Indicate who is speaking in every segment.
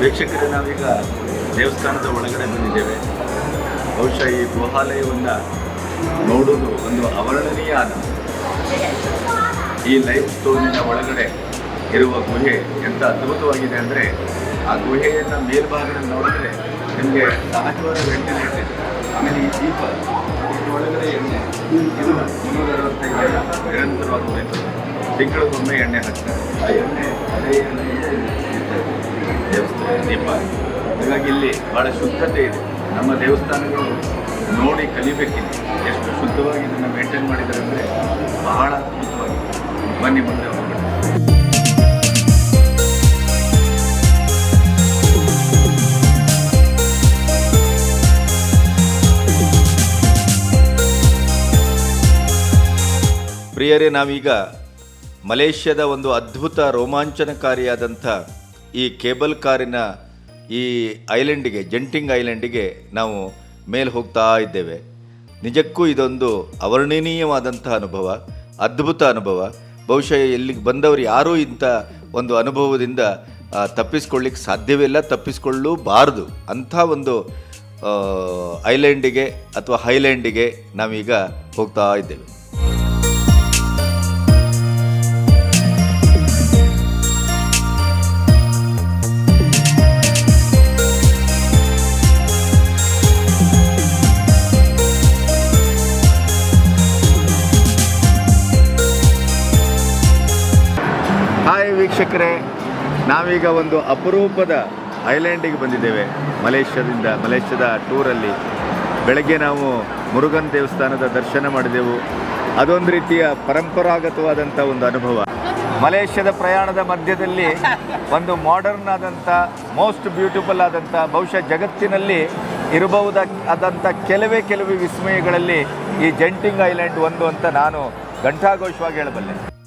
Speaker 1: ವೀಕ್ಷಕರೇ, ನಾವೀಗ ದೇವಸ್ಥಾನದ ಒಳಗಡೆ ಬಂದಿದ್ದೇವೆ. ಬಹುಶಃ ಈ ಗೋಹಾಲಯವನ್ನು ನೋಡೋದು ಒಂದು ಅವರ್ಣನೀಯ ಆನಂದ. ಈ ಲೈಫ್ ಸ್ಟೋನಿನ ಒಳಗಡೆ ಇರುವ ಗುಹೆ ಎಂಥ ಅದ್ಭುತವಾಗಿದೆ ಅಂದರೆ, ಆ ಗುಹೆಯನ್ನು ಮೇಲ್ಭಾಗದಲ್ಲಿ ನೋಡಿದ್ರೆ ನಿಮಗೆ ಸಹಜವಾದ ವೆಂಟಿಲೇಟರ್ ಆಮೇಲೆ ಈ ದೀಪ ಒಳಗಡೆ ಎಣ್ಣೆ. ಇದು ಮುನ್ನೂರ ಅರವತ್ತೈದು ನಿರಂತರವಾಗಿ ತಿಂಗಳಿಗೊಮ್ಮೆ ಎಣ್ಣೆ ಹಾಕ್ತಾರೆ. ಆ ಎಣ್ಣೆ, ಅದೇ ಎಣ್ಣೆ ದೇವಸ್ಥಾನ ದೀಪ ಹಾಗಾಗಿ ಇಲ್ಲಿ ಬಹಳ ಶುದ್ಧತೆ ಇದೆ. ನಮ್ಮ ದೇವಸ್ಥಾನಗಳು ನೋಡಿ ಕಲಿಬೇಕಿದೆ. ಎಷ್ಟು ಶುದ್ಧವಾಗಿ ಇದನ್ನು ಮೇಂಟೈನ್ ಮಾಡಿದ್ದಾರೆ ಅಂದರೆ ಬಹಳ ಅದ್ಭುತವಾಗಿ. ಬನ್ನಿ ಮುಂದೆ ಪ್ರಿಯರೇ, ನಾವೀಗ ಮಲೇಷ್ಯಾದ ಒಂದು ಅದ್ಭುತ ರೋಮಾಂಚನಕಾರಿಯಾದಂಥ ಈ ಕೇಬಲ್ ಕಾರಿನ ಈ ಐಲ್ಯಾಂಡಿಗೆ, ಜಂಟಿಂಗ್ ಐಲ್ಯಾಂಡಿಗೆ ನಾವು ಮೇಲೆ ಹೋಗ್ತಾ ಇದ್ದೇವೆ. ನಿಜಕ್ಕೂ ಇದೊಂದು ಅವರ್ಣನೀಯವಾದಂಥ ಅನುಭವ, ಅದ್ಭುತ ಅನುಭವ. ಬಹುಶಃ ಎಲ್ಲಿಗೆ ಬಂದವರು ಯಾರೂ ಇಂಥ ಒಂದು ಅನುಭವದಿಂದ ತಪ್ಪಿಸ್ಕೊಳ್ಳಿಕ್ಕೆ ಸಾಧ್ಯವಿಲ್ಲ ತಪ್ಪಿಸ್ಕೊಳ್ಳಬಾರದು. ಅಂಥ ಒಂದು ಐಲ್ಯಾಂಡಿಗೆ ಅಥವಾ ಹೈಲ್ಯಾಂಡಿಗೆ ನಾವೀಗ ಹೋಗ್ತಾ ಇದ್ದೇವೆ. ವೀಕ್ಷಕರೇ, ನಾವೀಗ ಒಂದು ಅಪರೂಪದ ಐಲ್ಯಾಂಡಿಗೆ ಬಂದಿದ್ದೇವೆ. ಮಲೇಷ್ಯಾದಿಂದ, ಮಲೇಷ್ಯಾದ ಟೂರಲ್ಲಿ. ಬೆಳಗ್ಗೆ ನಾವು ಮುರುಗನ್ ದೇವಸ್ಥಾನದ ದರ್ಶನ ಮಾಡಿದೆವು. ಅದೊಂದು ರೀತಿಯ ಪರಂಪರಾಗತವಾದಂಥ ಒಂದು ಅನುಭವ. ಮಲೇಷ್ಯಾದ ಪ್ರಯಾಣದ ಮಧ್ಯದಲ್ಲಿ ಒಂದು ಮಾಡರ್ನ್ ಆದಂಥ ಮೋಸ್ಟ್ ಬ್ಯೂಟಿಫುಲ್ ಆದಂಥ, ಬಹುಶಃ ಜಗತ್ತಿನಲ್ಲಿ ಇರಬಹುದಾದಂಥ ಕೆಲವೇ ಕೆಲವೇ ವಿಸ್ಮಯಗಳಲ್ಲಿ ಈ ಜಂಟಿಂಗ್ ಐಲ್ಯಾಂಡ್ ಒಂದು ಅಂತ ನಾನು ಘಂಟಾಘೋಷವಾಗಿ ಹೇಳಬಲ್ಲೆ.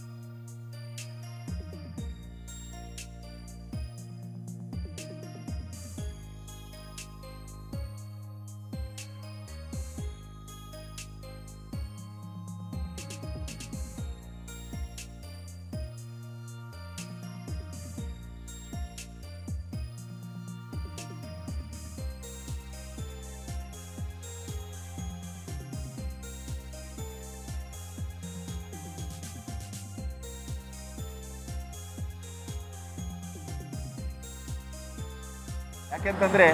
Speaker 1: ಯಾಕೆಂತಂದರೆ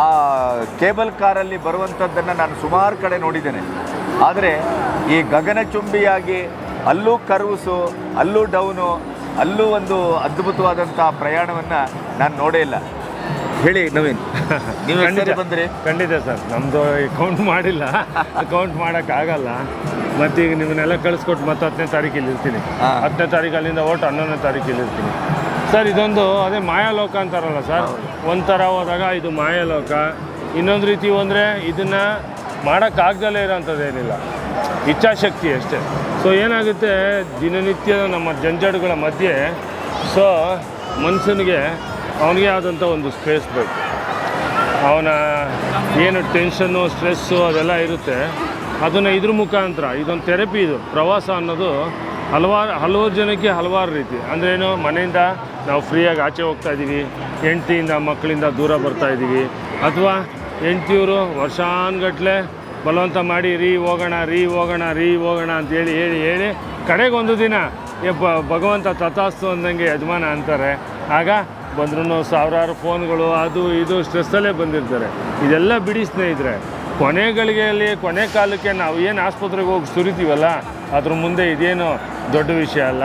Speaker 1: ಆ ಕೇಬಲ್ ಕಾರಲ್ಲಿ ಬರುವಂಥದ್ದನ್ನು ನಾನು ಸುಮಾರು ಕಡೆ ನೋಡಿದ್ದೇನೆ. ಆದರೆ ಈ ಗಗನಚುಂಬಿಯಾಗಿ ಅಲ್ಲೂ ಕರ್ವ್ಸು ಅಲ್ಲೂ ಡೌನು ಅಲ್ಲೂ ಒಂದು ಅದ್ಭುತವಾದಂಥ ಪ್ರಯಾಣವನ್ನು ನಾನು ನೋಡೇ ಇಲ್ಲ. ಹೇಳಿ ನವೀನ್ ನೀವು
Speaker 2: ಖಂಡಿತ.
Speaker 1: ಬಂದ್ರಿ?
Speaker 2: ಖಂಡಿತ ಸರ್. ನಮ್ಮದು ಅಕೌಂಟ್ ಮಾಡಿಲ್ಲ. ಅಕೌಂಟ್ ಮಾಡೋಕ್ಕಾಗಲ್ಲ ಮತ್ತೀಗ ನಿಮ್ಮನ್ನೆಲ್ಲ ಕಳಿಸ್ಕೊಟ್ಟು ಮತ್ತು ಹತ್ತನೇ ತಾರೀಕು ಇರ್ತೀನಿ
Speaker 1: ಹಾ.
Speaker 2: ಹತ್ತನೇ ತಾರೀಕು ಅಲ್ಲಿಂದ ಒಟ್ಟು ಹನ್ನೊಂದನೇ ತಾರೀಕು ಇರ್ತೀನಿ ಸರ್, ಇದೊಂದು ಅದೇ ಮಾಯಾಲೋಕ ಅಂತಾರಲ್ಲ ಸರ್. ಒಂಥರ ಹೋದಾಗ ಇದು ಮಾಯಾಲೋಕ. ಇನ್ನೊಂದು ರೀತಿ ಅಂದರೆ ಇದನ್ನು ಮಾಡೋಕ್ಕಾಗ್ದಲೇ ಇರೋಂಥದ್ದು ಏನಿಲ್ಲ. ಇಚ್ಛಾಶಕ್ತಿ ಅಷ್ಟೇ. ಸೊ ಏನಾಗುತ್ತೆ ದಿನನಿತ್ಯ ನಮ್ಮ ಜಂಜಾಟಗಳ ಮಧ್ಯೆ ಸೊ ಮನುಷ್ಯನಿಗೆ ಅವನಿಗೆ ಆದಂಥ ಒಂದು ಸ್ಪೇಸ್ ಬೇಕು. ಅವನ ಏನು ಟೆನ್ಷನ್ನು ಸ್ಟ್ರೆಸ್ಸು ಅದೆಲ್ಲ ಇರುತ್ತೆ. ಅದನ್ನು ಇದ್ರ ಮುಖಾಂತರ, ಇದೊಂದು ಥೆರಪಿ ಇದು. ಪ್ರವಾಸ ಅನ್ನೋದು ಹಲವಾರು ಹಲವಾರು ಜನಕ್ಕೆ ಹಲವಾರು ರೀತಿ. ಅಂದ್ರೇನು ಮನೆಯಿಂದ ನಾವು ಫ್ರೀಯಾಗಿ ಆಚೆ ಹೋಗ್ತಾ ಇದ್ದೀವಿ. ಹೆಂಡ್ತಿಯಿಂದ, ಮಕ್ಕಳಿಂದ ದೂರ ಬರ್ತಾ ಇದ್ದೀವಿ. ಅಥವಾ ಹೆಂಡ್ತಿಯವರು ವರ್ಷಾನ್ಗಟ್ಲೆ ಬಲವಂತ ಮಾಡಿ, ರೀ ಹೋಗೋಣ ರೀ ಹೋಗೋಣ ರೀ ಹೋಗೋಣ ಅಂತ ಹೇಳಿ ಹೇಳಿ ಕಡೆಗೆ ಒಂದು ದಿನ ಭಗವಂತ ತಥಾಸ್ತು ಅಂದಂಗೆ ಯಜಮಾನ ಅಂತಾರೆ. ಆಗ ಬಂದ್ರೂ ಸಾವಿರಾರು ಫೋನ್ಗಳು, ಅದು ಇದು ಸ್ಟ್ರೆಸ್ಸಲ್ಲೇ ಬಂದಿರ್ತಾರೆ. ಇದೆಲ್ಲ ಬಿಡಿ ಸ್ನೇಹಿತರೆ. ಕೊನೆ ಗಳಿಗೆಯಲ್ಲಿ ಕೊನೆ ಕಾಲಕ್ಕೆ ನಾವು ಏನು ಆಸ್ಪತ್ರೆಗೆ ಹೋಗಿ ಸುರಿತೀವಲ್ಲ, ಅದ್ರ ಮುಂದೆ ಇದೇನು ದೊಡ್ಡ ವಿಷಯ ಅಲ್ಲ.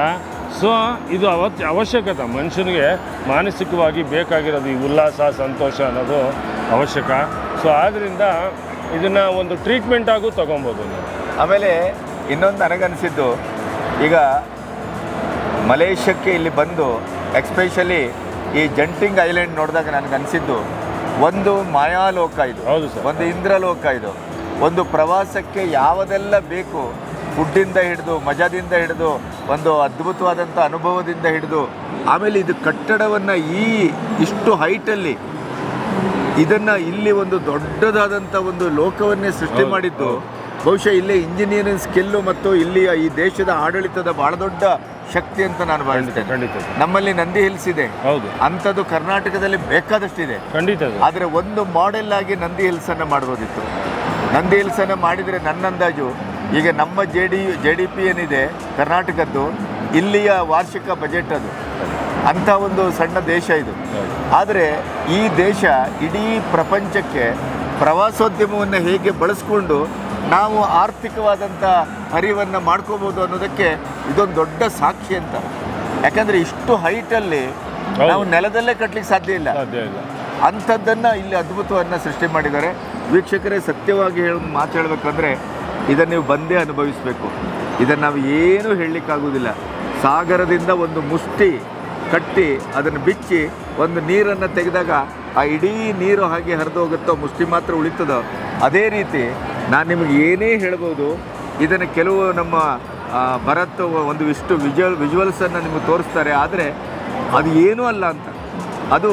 Speaker 2: ಸೊ ಇದು ಅವತ್ ಅವಶ್ಯಕತೆ. ಮನುಷ್ಯನಿಗೆ ಮಾನಸಿಕವಾಗಿ ಬೇಕಾಗಿರೋದು ಈ ಉಲ್ಲಾಸ ಸಂತೋಷ ಅನ್ನೋದು ಅವಶ್ಯಕ. ಸೊ ಆದ್ದರಿಂದ ಇದನ್ನು ಒಂದು ಟ್ರೀಟ್ಮೆಂಟ್ ಆಗೂ ತೊಗೊಬೋದು ನೀವು.
Speaker 1: ಆಮೇಲೆ ಇನ್ನೊಂದು ನನಗನ್ಸಿದ್ದು ಈಗ ಮಲೇಷ್ಯಾಕ್ಕೆ ಇಲ್ಲಿ ಬಂದು ಎಕ್ಸ್ಪೆಷಲಿ ಈ ಜಂಟಿಂಗ್ ಐಲ್ಯಾಂಡ್ ನೋಡಿದಾಗ ನನಗನ್ಸಿದ್ದು ಒಂದು ಮಾಯಾಲೋಕ ಇದು.
Speaker 2: ಹೌದು ಸರ್.
Speaker 1: ಒಂದು ಇಂದ್ರಲೋಕ ಇದು. ಒಂದು ಪ್ರವಾಸಕ್ಕೆ ಯಾವುದೆಲ್ಲ ಬೇಕು ಫುಡ್ಡಿಂದ ಹಿಡಿದು ಮಜಾದಿಂದ ಹಿಡಿದು ಒಂದು ಅದ್ಭುತವಾದಂಥ ಅನುಭವದಿಂದ ಹಿಡಿದು ಆಮೇಲೆ ಇದು ಕಟ್ಟಡವನ್ನು ಈ ಇಷ್ಟು ಹೈಟಲ್ಲಿ ಇದನ್ನು ಇಲ್ಲಿ ಒಂದು ದೊಡ್ಡದಾದಂಥ ಒಂದು ಲೋಕವನ್ನೇ ಸೃಷ್ಟಿ ಮಾಡಿದ್ದು. ಬಹುಶಃ ಇಲ್ಲೇ ಇಂಜಿನಿಯರಿಂಗ್ ಸ್ಕಿಲ್ಲು ಮತ್ತು ಇಲ್ಲಿಯ ಈ ದೇಶದ ಆಡಳಿತದ ಬಹಳ ದೊಡ್ಡ ಶಕ್ತಿ ಅಂತ ನಾನು ಭಾವಿಸ್ತೇನೆ.
Speaker 2: ಖಂಡಿತ.
Speaker 1: ನಮ್ಮಲ್ಲಿ ನಂದಿ ಹಿಲ್ಸ್ ಇದೆ.
Speaker 2: ಹೌದು.
Speaker 1: ಅಂಥದ್ದು ಕರ್ನಾಟಕದಲ್ಲಿ ಬೇಕಾದಷ್ಟಿದೆ
Speaker 2: ಖಂಡಿತ
Speaker 1: ಆದರೆ ಒಂದು ಮಾಡೆಲ್ ಆಗಿ ನಂದಿ ಹಿಲ್ಸನ್ನು ಮಾಡ್ಬೋದಿತ್ತು. ನಂದಿ ಹಿಲ್ಸನ್ನು ಮಾಡಿದರೆ ನನ್ನ ಅಂದಾಜು ಈಗ ನಮ್ಮ J D J D P ಏನಿದೆ ಕರ್ನಾಟಕದ್ದು ಇಲ್ಲಿಯ ವಾರ್ಷಿಕ ಬಜೆಟ್ ಅದು. ಅಂಥ ಒಂದು ಸಣ್ಣ ದೇಶ ಇದು. ಆದರೆ ಈ ದೇಶ ಇಡೀ ಪ್ರಪಂಚಕ್ಕೆ ಪ್ರವಾಸೋದ್ಯಮವನ್ನು ಹೇಗೆ ಬಳಸ್ಕೊಂಡು ನಾವು ಆರ್ಥಿಕವಾದಂಥ ಹರಿವನ್ನು ಮಾಡ್ಕೋಬೋದು ಅನ್ನೋದಕ್ಕೆ ಇದೊಂದು ದೊಡ್ಡ ಸಾಕ್ಷಿ ಅಂತ ಯಾಕಂದರೆ ಇಷ್ಟು ಹೈಟಲ್ಲಿ. ನಾವು ನೆಲದಲ್ಲೇ ಕಟ್ಟಲಿಕ್ಕೆ ಸಾಧ್ಯ ಇಲ್ಲ.
Speaker 2: ಸಾಧ್ಯ ಇಲ್ಲ.
Speaker 1: ಅಂಥದ್ದನ್ನು ಇಲ್ಲಿ ಅದ್ಭುತವನ್ನು ಸೃಷ್ಟಿ ಮಾಡಿದ್ದಾರೆ. ವೀಕ್ಷಕರೇ ಸತ್ಯವಾಗಿ ಹೇಳ ಮಾತು ಹೇಳಬೇಕಂದ್ರೆ ಇದನ್ನು ನೀವು ಬಂದೇ ಅನುಭವಿಸಬೇಕು. ಇದನ್ನು ನಾವು ಏನೂ ಹೇಳಲಿಕ್ಕಾಗೋದಿಲ್ಲ ಸಾಗರದಿಂದ ಒಂದು ಮುಷ್ಟಿ ಕಟ್ಟಿ ಅದನ್ನು ಬಿಚ್ಚಿ ಒಂದು ನೀರನ್ನು ತೆಗೆದಾಗ ಆ ಇಡೀ ನೀರು ಹಾಗೆ ಹರಿದು ಹೋಗುತ್ತೋ, ಮುಷ್ಟಿ ಮಾತ್ರ ಉಳಿತದೋ, ಅದೇ ರೀತಿ ನಾನು ನಿಮಗೆ ಏನೇ ಹೇಳ್ಬೋದು, ಇದನ್ನು ಕೆಲವು ನಮ್ಮ ಭರತ್ ಒಂದು ಇಷ್ಟು ವಿಜುವಲ್ ವಿಜುವಲ್ಸನ್ನು ನಿಮಗೆ ತೋರಿಸ್ತಾರೆ. ಆದರೆ ಅದು ಏನೂ ಅಲ್ಲ ಅಂತ. ಅದು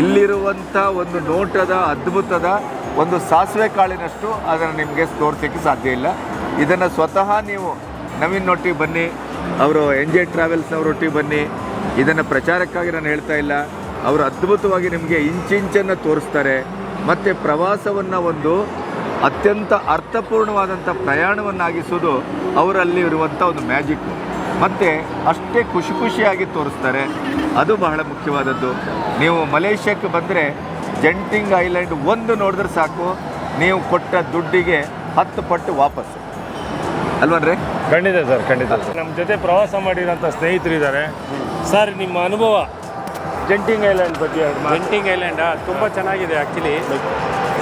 Speaker 1: ಇಲ್ಲಿರುವಂಥ ಒಂದು ನೋಟದ ಅದ್ಭುತದ ಒಂದು ಸಾಸಿವೆ ಕಾಳಿನಷ್ಟು ಅದನ್ನು ನಿಮಗೆ ತೋರಿಸೋಕ್ಕೆ ಸಾಧ್ಯ ಇಲ್ಲ. ಇದನ್ನು ಸ್ವತಃ ನೀವು ನವೀನ್ ನವೀನ್ನೊಟ್ಟಿಗೆ ಬನ್ನಿ, ಅವರು ಎನ್ ಜೆ ಟ್ರಾವೆಲ್ಸ್ನವರೊಟ್ಟಿಗೆ ಬನ್ನಿ. ಇದನ್ನು ಪ್ರಚಾರಕ್ಕಾಗಿ ನಾನು ಹೇಳ್ತಾ ಇಲ್ಲ. ಅವರು ಅದ್ಭುತವಾಗಿ ನಿಮಗೆ ಇಂಚಿಂಚನ್ನು ತೋರಿಸ್ತಾರೆ. ಮತ್ತು ಪ್ರವಾಸವನ್ನು ಒಂದು ಅತ್ಯಂತ ಅರ್ಥಪೂರ್ಣವಾದಂಥ ಪ್ರಯಾಣವನ್ನಾಗಿಸೋದು ಅವರಲ್ಲಿ ಇರುವಂಥ ಒಂದು ಮ್ಯಾಜಿಕ್ಕು ಮತ್ತು ಅಷ್ಟೇ ಖುಷಿ ಖುಷಿಯಾಗಿ ತೋರಿಸ್ತಾರೆ. ಅದು ಬಹಳ ಮುಖ್ಯವಾದದ್ದು. ನೀವು ಮಲೇಷ್ಯಾಕ್ಕೆ ಬಂದರೆ ಜಂಟಿಂಗ್ ಐಲ್ಯಾಂಡ್ ಒಂದು ನೋಡಿದ್ರೆ ಸಾಕು. ನೀವು ಕೊಟ್ಟ ದುಡ್ಡಿಗೆ ಹತ್ತು ಪಟ್ಟು ವಾಪಸ್ ಅಲ್ವನ್ರಿ?
Speaker 2: ಖಂಡಿತ ಸರ್ ಖಂಡಿತ ನಮ್ಮ ಜೊತೆ ಪ್ರವಾಸ ಮಾಡಿರೋಂಥ ಸ್ನೇಹಿತರಿದ್ದಾರೆ. ಸರ್ ನಿಮ್ಮ ಅನುಭವ? ಜಂಟಿಂಗ್ ಐಲ್ಯಾಂಡ್ ಬಗ್ಗೆ
Speaker 3: ಜಂಟಿಂಗ್ ಐಲ್ಯಾಂಡ್? ತುಂಬ ಚೆನ್ನಾಗಿದೆ ಆ್ಯಕ್ಚುಲಿ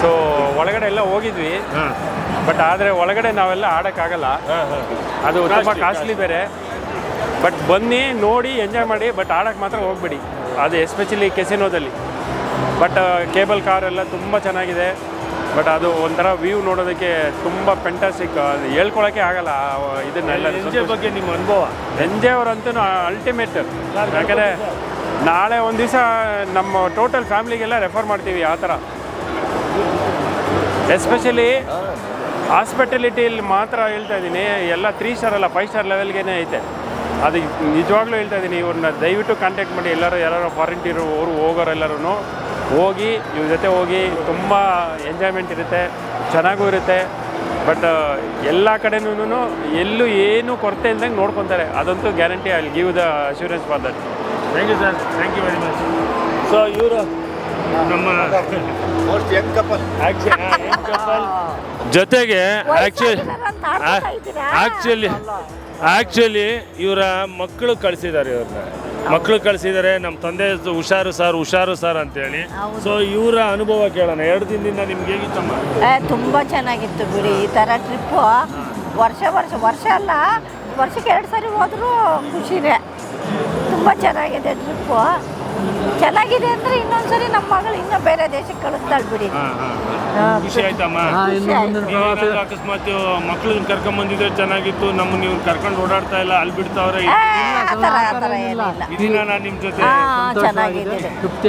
Speaker 3: ಸೊ ಒಳಗಡೆ ಎಲ್ಲ ಹೋಗಿದ್ವಿ.
Speaker 2: ಹಾಂ.
Speaker 3: ಬಟ್ ಆದರೆ ಒಳಗಡೆ ನಾವೆಲ್ಲ ಆಡೋಕ್ಕಾಗಲ್ಲ
Speaker 2: ಹಾಂ ಹಾಂ.
Speaker 3: ಅದು ತುಂಬ ಕಾಸ್ಟ್ಲಿ ಬೇರೆ. ಬಟ್ ಬನ್ನಿ ನೋಡಿ ಎಂಜಾಯ್ ಮಾಡಿ ಬಟ್ ಆಡೋಕ್ಕೆ ಮಾತ್ರ ಹೋಗ್ಬೇಡಿ. ಅದು ಎಸ್ಪೆಷಲಿ ಕೆಸಿನೋದಲ್ಲಿ ಬಟ್ ಕೇಬಲ್ ಕಾರ್ ಎಲ್ಲ ತುಂಬ ಚೆನ್ನಾಗಿದೆ. ಬಟ್ ಅದು ಒಂಥರ ವ್ಯೂ ನೋಡೋದಕ್ಕೆ ತುಂಬ ಪೆಂಟಾಸ್ಟಿಕ್ ಅದು ಹೇಳ್ಕೊಳಕ್ಕೆ ಆಗಲ್ಲ ಇದನ್ನೆಲ್ಲ
Speaker 2: ಬಗ್ಗೆ ನಿಮ್ಮ ಅನುಭವ?
Speaker 3: ಎಂಜೆ ಅವರಂತೂ ಅಲ್ಟಿಮೇಟ್ ಯಾಕಂದರೆ ನಾಳೆ ಒಂದು ದಿವಸ ನಮ್ಮ ಟೋಟಲ್ ಫ್ಯಾಮಿಲಿಗೆಲ್ಲ ರೆಫರ್ ಮಾಡ್ತೀವಿ ಆ ಥರ. ಎಸ್ಪೆಷಲಿ ಹಾಸ್ಪಿಟಲಿಟಿಯಲ್ಲಿ ಮಾತ್ರ ಹೇಳ್ತಾ ಇದ್ದೀನಿ. ಎಲ್ಲ ತ್ರೀ ಸ್ಟಾರ್ ಅಲ್ಲ ಫೈವ್ ಸ್ಟಾರ್ ಲೆವೆಲ್ಗೇ ಐತೆ. ಅದು ನಿಜವಾಗ್ಲೂ ಹೇಳ್ತಾ ಇದ್ದೀನಿ ಇವ್ರನ್ನ ದಯವಿಟ್ಟು ಕಾಂಟ್ಯಾಕ್ಟ್ ಮಾಡಿ ಎಲ್ಲರೂ ಯಾರು ಫಾರಿನ್ ಇರೋರು ಹೋಗೋರೆಲ್ಲರೂ ಹೋಗಿ ಇವ್ರ ಜೊತೆ ಹೋಗಿ ತುಂಬ ಎಂಜಾಯ್ಮೆಂಟ್ ಇರುತ್ತೆ ಚೆನ್ನಾಗೂ ಇರುತ್ತೆ. ಬಟ್ ಎಲ್ಲ ಕಡೆನೂ ಎಲ್ಲೂ ಏನು ಕೊರತೆ ಇಲ್ದಂಗೆ ನೋಡ್ಕೊತಾರೆ. ಅದಂತೂ ಗ್ಯಾರಂಟಿ ಅಲ್ಲಿ give the assurance for that
Speaker 2: thank you sir thank you very much so ಇವರು ನಮ್ಮ
Speaker 1: ಕಪಲ್
Speaker 2: ಜೊತೆಗೆ ಆ್ಯಕ್ಚುಲಿ ಆ್ಯಕ್ಚುಲಿ ಆ್ಯಕ್ಚುಲಿ ಇವರ ಮಕ್ಕಳು ಕಳಿಸಿದ್ದಾರೆ ಇವ್ರನ್ನ. ಮಕ್ಕಳು ಕಳಿಸಿದರೆ ನಮ್ಮ ತಂದೆ ಹುಷಾರು ಸರ್ ಹುಷಾರು ಸರ್ ಅಂತೇಳಿ. ಸೊ ಇವರ ಅನುಭವ ಕೇಳೋಣ. ಎರಡು ದಿನದಿಂದ ನಿಮ್ಗೆ ಹೇಗಿತ್ತಮ್ಮ
Speaker 4: ತುಂಬ ಚೆನ್ನಾಗಿತ್ತು ಬಿಡಿ. ಈ ಥರ ಟ್ರಿಪ್ಪು ವರ್ಷ ವರ್ಷ ವರ್ಷ ಅಲ್ಲ ವರ್ಷಕ್ಕೆ ಎರಡು ಸಾರಿ ಹೋದರೂ ಖುಷಿನೇ. ತುಂಬ ಚೆನ್ನಾಗಿದೆ ಟ್ರಿಪ್ಪು ಚೆನ್ನಾಗಿದೆ ಅಂದ್ರೆ ಇನ್ನೊಂದ್ಸರಿ ನಮ್ಮ ಮಗಳು ಇನ್ನೂ ಬೇರೆ ದೇಶಕ್ಕೆ ಕಳಿಸ್ತಾಳೆ ಬಿಡಿ.
Speaker 2: ಹಾಂ ಹಾಂ
Speaker 4: ಹಾ,
Speaker 2: ಖುಷಿ ಆಯ್ತಮ್ಮ. ನೀವೇನಾದ್ರೂ ಅಕಸ್ಮಾತ್ ಮಕ್ಳು ಕರ್ಕೊಂಡ್ ಬಂದಿದ್ರೆ ಚೆನ್ನಾಗಿತ್ತು ನಮ್ಮ ನೀವು ಕರ್ಕೊಂಡು ಓಡಾಡ್ತಾ ಇಲ್ಲ ಅಲ್ಲಿ ಬಿಡ್ತಾವ್ರೆ ಇದೀನ ನಾನು ನಿಮ್ಮ ಜೊತೆ
Speaker 4: ಚೆನ್ನಾಗಿದೆ.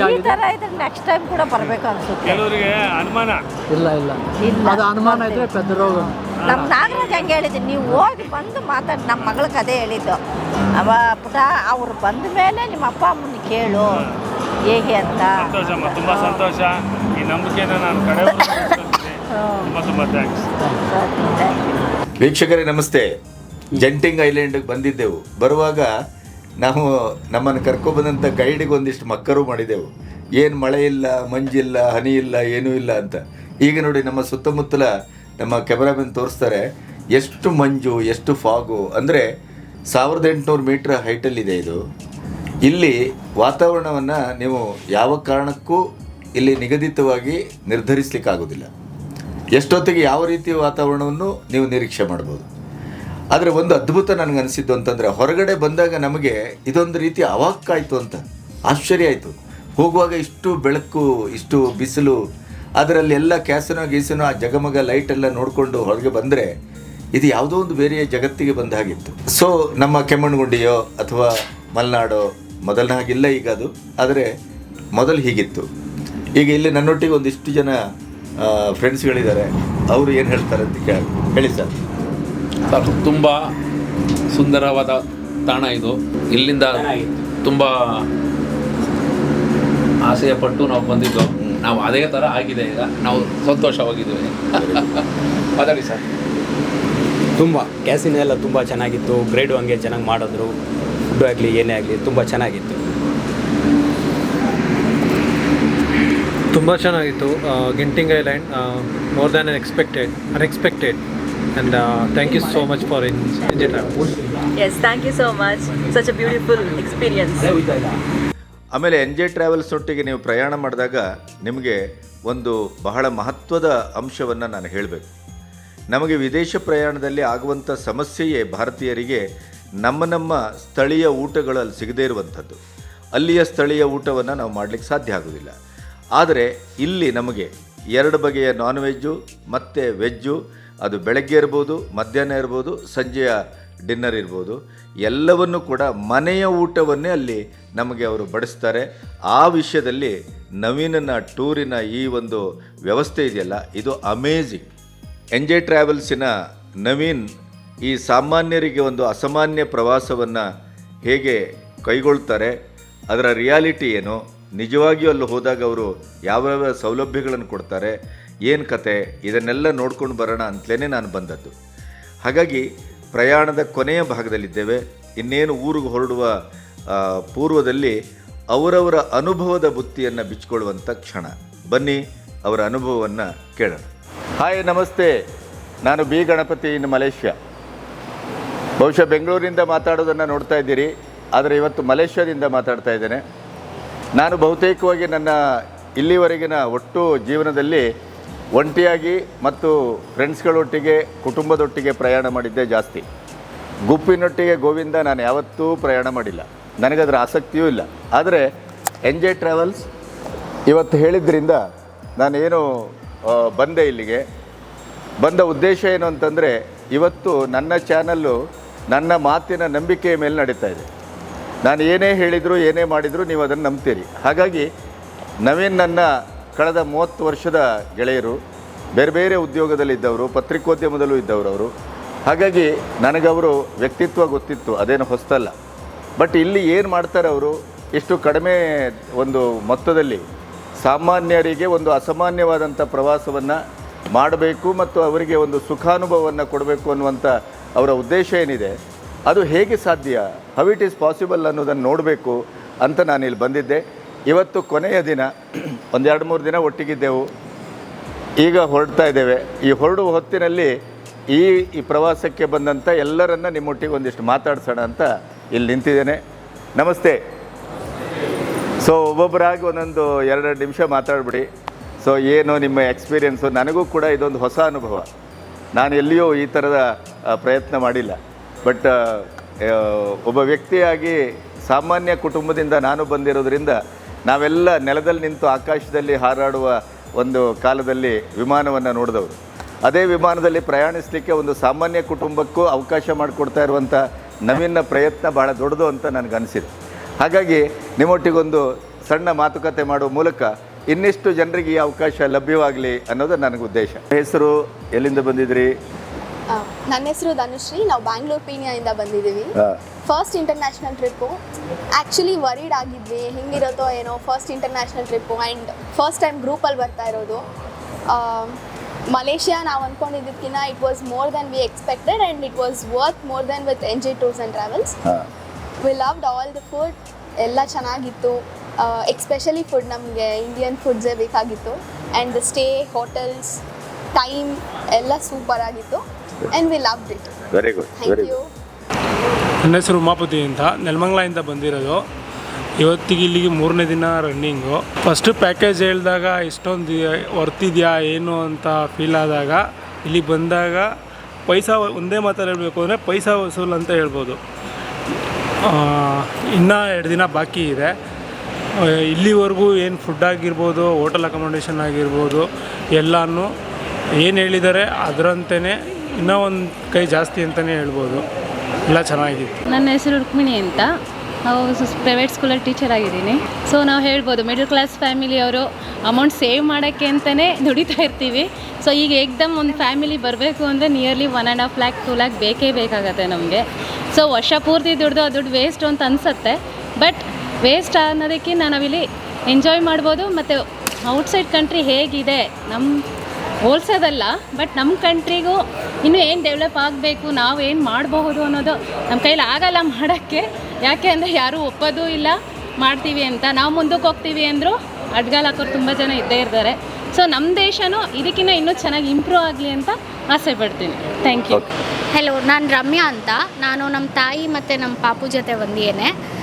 Speaker 4: ಈ ಥರ ಇದ್ರೆ ನೆಕ್ಸ್ಟ್ ಟೈಮ್ ಕೂಡ ಬರಬೇಕು ಅನ್ಸುತ್ತೆ.
Speaker 2: ಕೆಲವರಿಗೆ ಅನುಮಾನ.
Speaker 5: ಇಲ್ಲ ಇಲ್ಲ.
Speaker 4: ಇಲ್ಲ.
Speaker 5: ಅದು ಅನುಮಾನ ಇದ್ರೆ ಪೆದ್ದ ರೋಗ
Speaker 4: ನಮ್ಮ ನಾಗರಾಜ್ ಹಂಗೆ ಹೇಳಿದ್ದೀನಿ ನೀವು ಹೋಗಿ ಬಂದು ಮಾತಾಡಿ ನಮ್ಮ ಮಗಳಿಗೆ ಅದೇ ಹೇಳಿದ್ದು. ಅವ ಪುಟ ಅವ್ರು ಬಂದ ಮೇಲೆ ನಿಮ್ಮ ಅಪ್ಪ ಅಮ್ಮನ ಕೇಳು. ಹೇಗೆ ಅಂತ.
Speaker 2: ಸಂತೋಷಮ್ಮ ತುಂಬಾ ಸಂತೋಷ. ಈ ನಂಬಿಕೆನ ನಾನು ಕಡೆ ತುಂಬ ತುಂಬ ಥ್ಯಾಂಕ್ಸ್
Speaker 4: ಸರಿ,
Speaker 1: ವೀಕ್ಷಕರೇ ನಮಸ್ತೆ. ಜಂಟಿಂಗ್ ಐಲ್ಯಾಂಡ್ಗೆ ಬಂದಿದ್ದೆವು. ಬರುವಾಗ ನಾವು ನಮ್ಮನ್ನು ಕರ್ಕೊಬಂದಂಥ ಗೈಡಿಗೆ ಒಂದಿಷ್ಟು ಮಕ್ಕರು ಮಾಡಿದೆವು. ಏನು ಮಳೆ ಇಲ್ಲ ಮಂಜಿಲ್ಲ ಹನಿ ಇಲ್ಲ ಏನೂ ಇಲ್ಲ ಅಂತ. ಈಗ ನೋಡಿ ನಮ್ಮ ಸುತ್ತಮುತ್ತಲ ನಮ್ಮ ಕೆಮರಾಮನ್ ತೋರಿಸ್ತಾರೆ ಎಷ್ಟು ಮಂಜು, ಎಷ್ಟು ಫಾಗು, ಅಂದರೆ ಸಾವಿರದ ಎಂಟುನೂರು ಮೀಟ್ರ್ ಹೈಟಲ್ಲಿದೆ ಇದು ಇಲ್ಲಿ ವಾತಾವರಣವನ್ನು ನೀವು ಯಾವ ಕಾರಣಕ್ಕೂ ಇಲ್ಲಿ ನಿಗದಿತವಾಗಿ ನಿರ್ಧರಿಸಲಿಕ್ಕಾಗೋದಿಲ್ಲ. ಎಷ್ಟೊತ್ತಿಗೆ ಯಾವ ರೀತಿಯ ವಾತಾವರಣವನ್ನು ನೀವು ನಿರೀಕ್ಷೆ ಮಾಡ್ಬೋದು. ಆದರೆ ಒಂದು ಅದ್ಭುತ ನನಗೆ ಅನಿಸಿದ್ದು ಅಂತಂದರೆ ಹೊರಗಡೆ ಬಂದಾಗ ನಮಗೆ ಇದೊಂದು ರೀತಿ ಅವಾಕ್ಕಾಯಿತು ಅಂತ, ಆಶ್ಚರ್ಯ ಆಯಿತು. ಹೋಗುವಾಗ ಇಷ್ಟು ಬೆಳಕು, ಇಷ್ಟು ಬಿಸಿಲು ಅದರಲ್ಲಿ ಎಲ್ಲ ಕ್ಯಾಸನೋ ಗೀಸನೋ ಆ ಜಗಮಗ ಲೈಟ್ ಎಲ್ಲ ನೋಡಿಕೊಂಡು ಹೊರಗೆ ಬಂದರೆ ಇದು ಯಾವುದೋ ಒಂದು ಬೇರೆಯ ಜಗತ್ತಿಗೆ ಬಂದ ಹಾಗಿತ್ತು. ಸೊ ನಮ್ಮ ಕೆಮ್ಮಣ್ಣುಗುಂಡಿಯೋ ಅಥವಾ ಮಲೆನಾಡೋ ಮೊದಲನೇ ಹಾಗಿಲ್ಲ ಈಗ ಅದು. ಆದರೆ ಮೊದಲು ಹೀಗಿತ್ತು. ಈಗ ಇಲ್ಲಿ ನನ್ನೊಟ್ಟಿಗೆ ಒಂದಿಷ್ಟು ಜನ ಫ್ರೆಂಡ್ಸ್ಗಳಿದ್ದಾರೆ ಅವರು ಏನು ಹೇಳ್ತಾರೆ ಅಂತ ಕೇಳಿ ಹೇಳಿ ಸರ್.
Speaker 6: ಸರ್ ತುಂಬ ಸುಂದರವಾದ ತಾಣ ಇದು. ಇಲ್ಲಿಂದ ತುಂಬ ಆಸೆಯ ಪಟ್ಟು ನಾವು ಬಂದಿದ್ದು. ನಾವು ಅದೇ ಥರ ಆಗಿದೆ ಈಗ. ನಾವು ಸಂತೋಷವಾಗಿದ್ದೀವಿ. ಮಾತಾಡಿ ಸರ್.
Speaker 7: ತುಂಬ ಕ್ಯಾಸಿನ ಎಲ್ಲ ತುಂಬ ಚೆನ್ನಾಗಿತ್ತು. ಗ್ರೇಡು ಹಂಗೆ ಚೆನ್ನಾಗಿ ಮಾಡಿದ್ರು. ಫುಡ್ ಆಗಲಿ ಏನೇ ಆಗಲಿ ತುಂಬ ಚೆನ್ನಾಗಿತ್ತು.
Speaker 5: ತುಂಬ ಚೆನ್ನಾಗಿತ್ತು. Genting island more than expected unexpected and thank you so much for in N J travels
Speaker 8: Yes, thank you so much. Such a beautiful experience.
Speaker 1: ಆಮೇಲೆ ಎನ್ ಜೆ ಟ್ರಾವೆಲ್ಸ್ನೊಟ್ಟಿಗೆ ನೀವು ಪ್ರಯಾಣ ಮಾಡಿದಾಗ ನಿಮಗೆ ಒಂದು ಬಹಳ ಮಹತ್ವದ ಅಂಶವನ್ನು ನಾನು ಹೇಳಬೇಕು. ನಮಗೆ ವಿದೇಶ ಪ್ರಯಾಣದಲ್ಲಿ ಆಗುವಂಥ ಸಮಸ್ಯೆಯೇ ಭಾರತೀಯರಿಗೆ ನಮ್ಮ ನಮ್ಮ ಸ್ಥಳೀಯ ಊಟಗಳಲ್ಲಿ ಸಿಗದೇ ಇರುವಂಥದ್ದು. ಅಲ್ಲಿಯ ಸ್ಥಳೀಯ ಊಟವನ್ನು ನಾವು ಮಾಡಲಿಕ್ಕೆ ಸಾಧ್ಯ ಆಗೋದಿಲ್ಲ ಆದರೆ ಇಲ್ಲಿ ನಮಗೆ ಎರಡು ಬಗೆಯ ನಾನ್ ವೆಜ್ಜು ಮತ್ತು ವೆಜ್ಜು ಅದು ಬೆಳಗ್ಗೆ ಇರ್ಬೋದು, ಮಧ್ಯಾಹ್ನ ಇರ್ಬೋದು, ಸಂಜೆಯ ಡಿನ್ನರ್ ಇರ್ಬೋದು, ಎಲ್ಲವನ್ನು ಕೂಡ ಮನೆಯ ಊಟವನ್ನೇ ಅಲ್ಲಿ ನಮಗೆ ಅವರು ಬಡಿಸ್ತಾರೆ. ಆ ವಿಷಯದಲ್ಲಿ ನವೀನನ ಟೂರಿನ ಈ ಒಂದು ವ್ಯವಸ್ಥೆ ಇದೆಯಲ್ಲ, ಇದು ಅಮೇಝಿಂಗ್ ಎನ್ ಜೆ ಟ್ರಾವೆಲ್ಸಿನ ನವೀನ್ ಈ ಸಾಮಾನ್ಯರಿಗೆ ಒಂದು ಅಸಾಮಾನ್ಯ ಪ್ರವಾಸವನ್ನು ಹೇಗೆ ಕೈಗೊಳ್ತಾರೆ, ಅದರ ರಿಯಾಲಿಟಿ ಏನು, ನಿಜವಾಗಿಯೂ ಅಲ್ಲಿ ಹೋದಾಗ ಅವರು ಯಾವ್ಯಾವ ಸೌಲಭ್ಯಗಳನ್ನು ಕೊಡ್ತಾರೆ, ಏನು ಕತೆ, ಇದನ್ನೆಲ್ಲ ನೋಡ್ಕೊಂಡು ಬರೋಣ ಅಂತಲೇ ನಾನು ಬಂದದ್ದು. ಹಾಗಾಗಿ ಪ್ರಯಾಣದ ಕೊನೆಯ ಭಾಗದಲ್ಲಿದ್ದೇವೆ. ಇನ್ನೇನು ಊರಿಗೆ ಹೊರಡುವ ಪೂರ್ವದಲ್ಲಿ ಅವರವರ ಅನುಭವದ ಬುತ್ತಿಯನ್ನು ಬಿಚ್ಚಿಕೊಳ್ಳುವಂಥ ಕ್ಷಣ. ಬನ್ನಿ, ಅವರ ಅನುಭವವನ್ನು ಕೇಳೋಣ. ಹಾಯ್ ನಮಸ್ತೆ. ನಾನು ಬಿ. ಗಣಪತಿ ಇನ್ ಮಲೇಷ್ಯಾ. ಬಹುಶಃ ಬೆಂಗಳೂರಿಂದ ಮಾತಾಡೋದನ್ನು ನೋಡ್ತಾ ಇದ್ದೀರಿ, ಆದರೆ ಇವತ್ತು ಮಲೇಷ್ಯಾದಿಂದ ಮಾತಾಡ್ತಾ ಇದ್ದೇನೆ. ನಾನು ಬಹುತೇಕವಾಗಿ ನನ್ನ ಇಲ್ಲಿವರೆಗಿನ ಒಟ್ಟು ಜೀವನದಲ್ಲಿ ಒಂಟಿಯಾಗಿ ಮತ್ತು ಫ್ರೆಂಡ್ಸ್ಗಳೊಟ್ಟಿಗೆ, ಕುಟುಂಬದೊಟ್ಟಿಗೆ ಪ್ರಯಾಣ ಮಾಡಿದ್ದೆ ಜಾಸ್ತಿ. ಗುಪ್ಪಿನೊಟ್ಟಿಗೆ ಗೋವಿಂದ ನಾನು ಯಾವತ್ತೂ ಪ್ರಯಾಣ ಮಾಡಿಲ್ಲ. ನನಗದರ ಆಸಕ್ತಿಯೂ ಇಲ್ಲ. ಆದರೆ, ಎನ್ ಜೆ ಟ್ರಾವೆಲ್ಸ್ ಇವತ್ತು ಹೇಳಿದ್ರಿಂದ ನಾನೇನು ಬಂದೆ ಇಲ್ಲಿಗೆ. ಬಂದ ಉದ್ದೇಶ ಏನು ಅಂತಂದರೆ, ಇವತ್ತು ನನ್ನ ಚಾನಲ್ಲು ನನ್ನ ಮಾತಿನ ನಂಬಿಕೆಯ ಮೇಲೆ ನಡೀತಾ ಇದೆ. ನಾನು ಏನೇ ಹೇಳಿದರೂ, ಏನೇ ಮಾಡಿದರೂ ನೀವು ಅದನ್ನು ನಂಬ್ತೀರಿ. ಹಾಗಾಗಿ, ನವೀನ್ ನನ್ನ ಕಳೆದ ಮೂವತ್ತು ವರ್ಷದ ಗೆಳೆಯರು, ಬೇರೆ ಬೇರೆ ಉದ್ಯೋಗದಲ್ಲಿದ್ದವರು ಪತ್ರಿಕೋದ್ಯಮದಲ್ಲೂ ಇದ್ದವರು ಅವರು. ಹಾಗಾಗಿ ನನಗವರು ವ್ಯಕ್ತಿತ್ವ ಗೊತ್ತಿತ್ತು, ಅದೇನು ಹೊಸ್ತಲ್ಲ ಬಟ್ ಇಲ್ಲಿ ಏನು ಮಾಡ್ತಾರೆ ಅವರು? ಇಷ್ಟು ಕಡಿಮೆ ಒಂದು ಮೊತ್ತದಲ್ಲಿ ಸಾಮಾನ್ಯರಿಗೆ ಒಂದು ಅಸಾಮಾನ್ಯವಾದಂಥ ಪ್ರವಾಸವನ್ನು ಮಾಡಬೇಕು ಮತ್ತು ಅವರಿಗೆ ಒಂದು ಸುಖಾನುಭವವನ್ನು ಕೊಡಬೇಕು ಅನ್ನುವಂಥ ಅವರ ಉದ್ದೇಶ ಏನಿದೆ? ಅದು ಹೇಗೆ ಸಾಧ್ಯ? ಹೌ ಇಟ್ ಈಸ್ ಪಾಸಿಬಲ್ ಅನ್ನೋದನ್ನು ನೋಡಬೇಕು ಅಂತ ನಾನು ಇಲ್ಲಿ ಬಂದಿದ್ದೆ. ಇವತ್ತು ಕೊನೆಯ ದಿನ, ಒಂದೆರಡು ಮೂರು ದಿನ ಒಟ್ಟಿಗಿದ್ದೆವು. ಈಗ ಹೊರಡ್ತಾ ಇದ್ದೇವೆ. ಈ ಹೊರಡುವ ಹೊತ್ತಿನಲ್ಲಿ ಈ ಈ ಪ್ರವಾಸಕ್ಕೆ ಬಂದಂಥ ಎಲ್ಲರನ್ನ ನಿಮ್ಮೊಟ್ಟಿಗೆ ಒಂದಿಷ್ಟು ಮಾತಾಡ್ಸೋಣ ಅಂತ ಇಲ್ಲಿ ನಿಂತಿದ್ದೇನೆ. ನಮಸ್ತೆ. ಸೊ ಒಬ್ಬೊಬ್ಬರಾಗಿ ಒಂದೊಂದು ಎರಡೆರಡು ನಿಮಿಷ ಮಾತಾಡ್ಬಿಡಿ. ಸೊ ಏನು ನಿಮ್ಮ ಎಕ್ಸ್ಪೀರಿಯೆನ್ಸು ನನಗೂ ಕೂಡ ಇದೊಂದು ಹೊಸ ಅನುಭವ. ನಾನು ಎಲ್ಲಿಯೂ ಈ ಥರದ ಪ್ರಯತ್ನ ಮಾಡಿಲ್ಲ. ಬಟ್ ಒಬ್ಬ ವ್ಯಕ್ತಿಯಾಗಿ ಸಾಮಾನ್ಯ ಕುಟುಂಬದಿಂದ ನಾನು ಬಂದಿರೋದ್ರಿಂದ ನಾವೆಲ್ಲ ನೆಲದಲ್ಲಿ ನಿಂತು ಆಕಾಶದಲ್ಲಿ ಹಾರಾಡುವ ಒಂದು ಕಾಲದಲ್ಲಿ ವಿಮಾನವನ್ನು ನೋಡಿದವರು. ಅದೇ ವಿಮಾನದಲ್ಲಿ ಪ್ರಯಾಣಿಸಲಿಕ್ಕೆ ಒಂದು ಸಾಮಾನ್ಯ ಕುಟುಂಬಕ್ಕೂ ಅವಕಾಶ ಮಾಡಿಕೊಡ್ತಾ ಇರುವಂಥ ನವೀನ ಪ್ರಯತ್ನ ಭಾಳ ದೊಡ್ಡದು ಅಂತ ನನಗನ್ನಿಸಿದೆ ಹಾಗಾಗಿ ನಿಮ್ಮೊಟ್ಟಿಗೊಂದು ಸಣ್ಣ ಮಾತುಕತೆ ಮಾಡುವ ಮೂಲಕ ಇನ್ನಿಷ್ಟು ಜನರಿಗೆ ಈ ಅವಕಾಶ ಲಭ್ಯವಾಗಲಿ ಅನ್ನೋದು ನನಗೆ ಉದ್ದೇಶ ಹೆಸರು ಎಲ್ಲಿಂದ ಬಂದಿದ್ರಿ?
Speaker 9: ನನ್ನ ಹೆಸರು ಧನುಶ್ರೀ. ನಾವು ಬ್ಯಾಂಗ್ಳೂರ್ ಪೀಣ್ಯದಿಂದ ಬಂದಿದ್ದೀವಿ. First international trip actually worried ಆಗಿದ್ವಿ. ಹೆಂಗಿರುತ್ತೋ ಏನೋ first international trip and first time ಗ್ರೂಪಲ್ಲಿ ಬರ್ತಾ ಇರೋದು. ಮಲೇಷ್ಯಾ ನಾವು ಅಂದ್ಕೊಂಡಿದ್ದಕ್ಕಿಂತ it was more than we expected and it was worth more than with N G tours and travels we loved all the food ಎಲ್ಲ ಚೆನ್ನಾಗಿತ್ತು. Especially food ನಮಗೆ Indian ಫುಡ್ಸೇ ಬೇಕಾಗಿತ್ತು. And the stay hotels time ಎಲ್ಲ super ಆಗಿತ್ತು. And we loved it
Speaker 1: very good very good
Speaker 2: ನನ್ನ ಹೆಸರು ಉಮಾಪತಿ ಅಂತ. ನೆಲಮಂಗ್ಲಿಂದ ಬಂದಿರೋದು. ಇವತ್ತಿಗೆ ಇಲ್ಲಿಗೆ ಮೂರನೇ ದಿನ ರನ್ನಿಂಗು ಫಸ್ಟ್ ಪ್ಯಾಕೇಜ್ ಹೇಳಿದಾಗ ಇಷ್ಟೊಂದು ವರ್ತಿದೆಯಾ ಏನು ಅಂತ ಫೀಲ್ ಆದಾಗ ಇಲ್ಲಿ ಬಂದಾಗ ಪೈಸಾ ಒಂದೇ ಮಾತಲ್ಲಿ ಹೇಳಬೇಕು ಅಂದರೆ ಪೈಸಾ ವಸೂಲ್ ಅಂತ ಹೇಳ್ಬೋದು. ಇನ್ನೂ ಎರಡು ದಿನ ಬಾಕಿ ಇದೆ. ಆ, ಇಲ್ಲಿವರೆಗೂ ಏನು ಫುಡ್ ಆಗಿರ್ಬೋದು ಹೋಟೆಲ್ ಅಕಮಡೇಷನ್ ಆಗಿರ್ಬೋದು ಎಲ್ಲನೂ ಏನು ಹೇಳಿದ್ದಾರೆ ಅದರಂತೆಯೇ ಇನ್ನೂ ಒಂದು ಕೈ ಜಾಸ್ತಿ ಅಂತಲೇ ಹೇಳ್ಬೋದು. ಎಲ್ಲ ಚೆನ್ನಾಗಿತ್ತು.
Speaker 10: ನನ್ನ ಹೆಸರು ರುಕ್ಮಿಣಿ ಅಂತ. ನಾವು ಪ್ರೈವೇಟ್ ಸ್ಕೂಲಲ್ಲಿ ಟೀಚರ್ ಆಗಿದ್ದೀನಿ. ಸೊ ನಾವು ಹೇಳ್ಬೋದು ಮಿಡಲ್ ಕ್ಲಾಸ್ ಫ್ಯಾಮಿಲಿಯವರು ಅಮೌಂಟ್ ಸೇವ್ ಮಾಡೋಕ್ಕೆ ಅಂತಲೇ ದುಡಿತಾ ಇರ್ತೀವಿ. ಸೊ ಈಗ ಏಕ್ದಮ್ ಒಂದು ಫ್ಯಾಮಿಲಿ ಬರಬೇಕು ಅಂದರೆ nearly one and half lakh two lakh ಬೇಕೇ ಬೇಕಾಗತ್ತೆ ನಮಗೆ. ಸೊ ವರ್ಷ ಪೂರ್ತಿ ದುಡ್ದು ಆ ದುಡ್ಡು ವೇಸ್ಟ್ ಅಂತ ಅನಿಸುತ್ತೆ. ಬಟ್ ವೇಸ್ಟ್ ಅನ್ನೋದಕ್ಕಿಂತ ನಾವಿಲ್ಲಿ ಎಂಜಾಯ್ ಮಾಡ್ಬೋದು. ಮತ್ತು ಔಟ್ಸೈಡ್ ಕಂಟ್ರಿ ಹೇಗಿದೆ? ನಮ್ಮ ಹೋಲ್ಸೋದಲ್ಲ ಬಟ್ ನಮ್ಮ ಕಂಟ್ರಿಗೂ ಇನ್ನೂ ಏನು ಡೆವಲಪ್ ಆಗಬೇಕು ನಾವು ಏನು ಮಾಡಬಹುದು ಅನ್ನೋದು ನಮ್ಮ ಕೈಲಿ ಆಗಲ್ಲ ಮಾಡೋಕ್ಕೆ. ಯಾಕೆ ಅಂದರೆ ಯಾರೂ ಒಪ್ಪೋದು ಇಲ್ಲ ಮಾಡ್ತೀವಿ ಅಂತ. ನಾವು ಮುಂದಕ್ಕೆ ಹೋಗ್ತೀವಿ ಅಂದರೂ ಅಡ್ಗಾಲ್ ಹಾಕೋರು ತುಂಬ ಜನ ಇದ್ದೇ ಇರ್ತಾರೆ. ಸೊ ನಮ್ಮ ದೇಶನೂ ಇದಕ್ಕಿಂತ ಇನ್ನೂ ಚೆನ್ನಾಗಿ ಇಂಪ್ರೂವ್ ಆಗಲಿ ಅಂತ ಆಸೆ ಪಡ್ತೀನಿ. ಥ್ಯಾಂಕ್ ಯು
Speaker 11: ಹಲೋ ನಾನು ರಮ್ಯಾ ಅಂತ. ನಾನು ನಮ್ಮ ತಾಯಿ ಮತ್ತು ನಮ್ಮ ಪಾಪು ಜೊತೆ ಬಂದಿದ್ದೇನೆ. ಆ,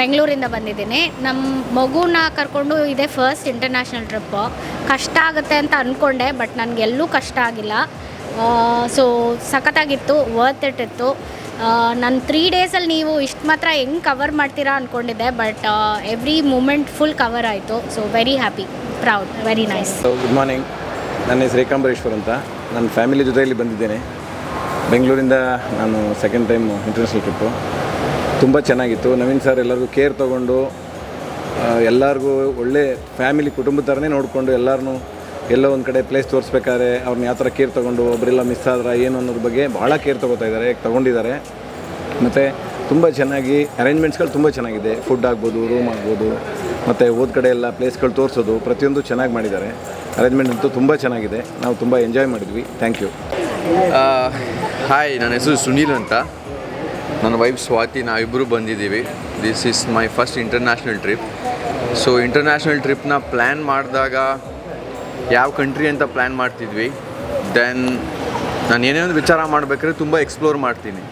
Speaker 11: ಬೆಂಗಳೂರಿಂದ ಬಂದಿದ್ದೀನಿ. ನಮ್ಮ ಮಗುನ ಕರ್ಕೊಂಡು ಇದೆ ಫಸ್ಟ್ ಇಂಟರ್ನ್ಯಾಷನಲ್ ಟ್ರಿಪ್ಪು ಕಷ್ಟ ಆಗುತ್ತೆ ಅಂತ ಅಂದ್ಕೊಂಡೆ ಬಟ್ ನನಗೆಲ್ಲೂ ಕಷ್ಟ ಆಗಿಲ್ಲ. ಸೊ ಸಖತ್ತಾಗಿತ್ತು ವರ್ತ್ ಇಟ್ ಇತ್ತು. ನನ್ನ ತ್ರೀ ಡೇಸಲ್ಲಿ ನೀವು ಇಷ್ಟು ಮಾತ್ರ ಹೆಂಗೆ ಕವರ್ ಮಾಡ್ತೀರಾ ಅಂದ್ಕೊಂಡಿದ್ದೆ but every moment full cover ಆಯಿತು. So very happy proud very nice
Speaker 12: good morning ನನ್ನ ಹೆಸರು ಏಕಾಂಬರೇಶ್ವರ್ ಅಂತ. ನನ್ನ ಫ್ಯಾಮಿಲಿ ಜೊತೆಯಲ್ಲಿ ಬಂದಿದ್ದೇನೆ. ಬೆಂಗಳೂರಿಂದ ನಾನು ಸೆಕೆಂಡ್ ಟೈಮ್ ಇಂಟರ್ನ್ಯಾಷನಲ್ ಟ್ರಿಪ್ಪು ತುಂಬ ಚೆನ್ನಾಗಿತ್ತು. ನವೀನ್ ಸರ್ ಎಲ್ಲರಿಗೂ ಕೇರ್ ತೊಗೊಂಡು ಎಲ್ಲರಿಗೂ ಒಳ್ಳೆ ಫ್ಯಾಮಿಲಿ ಕುಟುಂಬದ ಥರನೇ ನೋಡಿಕೊಂಡು ಎಲ್ಲರನ್ನೂ ಎಲ್ಲೋ ಒಂದು ಕಡೆ ಪ್ಲೇಸ್ ತೋರಿಸ್ಬೇಕಾದ್ರೆ ಅವ್ರನ್ನ ಯಾವ ಥರ ಕೇರ್ ತೊಗೊಂಡು ಒಬ್ಬರೆಲ್ಲ ಮಿಸ್ ಆದ್ರೆ ಏನು ಅನ್ನೋದ್ರ ಬಗ್ಗೆ ಭಾಳ ಕೇರ್ ತೊಗೋತಾ ಇದ್ದಾರೆ ತೊಗೊಂಡಿದ್ದಾರೆ. ಮತ್ತು ತುಂಬ ಚೆನ್ನಾಗಿ ಅರೇಂಜ್ಮೆಂಟ್ಸ್ಗಳು ತುಂಬ ಚೆನ್ನಾಗಿದೆ. ಫುಡ್ ಆಗ್ಬೋದು ರೂಮ್ ಆಗ್ಬೋದು, ಮತ್ತು ಹೋದ ಕಡೆ ಎಲ್ಲ ಪ್ಲೇಸ್ಗಳು ತೋರಿಸೋದು ಪ್ರತಿಯೊಂದು ಚೆನ್ನಾಗಿ ಮಾಡಿದ್ದಾರೆ. ಅರೇಂಜ್ಮೆಂಟ್ ಅಂತೂ ತುಂಬ ಚೆನ್ನಾಗಿದೆ. ನಾವು ತುಂಬ ಎಂಜಾಯ್ ಮಾಡಿದ್ವಿ. ಥ್ಯಾಂಕ್ ಯು
Speaker 13: ಹಾಯ್ ನನ್ನ ಹೆಸರು ಸುನೀಲ್ ಅಂತ. ನನ್ನ ವೈಫ್ ಸ್ವಾತಿ ನಾವಿಬ್ಬರು ಬಂದಿದ್ದೀವಿ. This is my first international trip so international ಟ್ರಿಪ್ನ plan ಮಾಡಿದಾಗ ಯಾವ ಕಂಟ್ರಿ ಅಂತ ಪ್ಲ್ಯಾನ್ ಮಾಡ್ತಿದ್ವಿ. ದೆನ್ ನಾನು ಏನೇ ಒಂದು ವಿಚಾರ ಮಾಡಬೇಕಾದ್ರೆ ತುಂಬ ಎಕ್ಸ್ಪ್ಲೋರ್ ಮಾಡ್ತೀನಿ.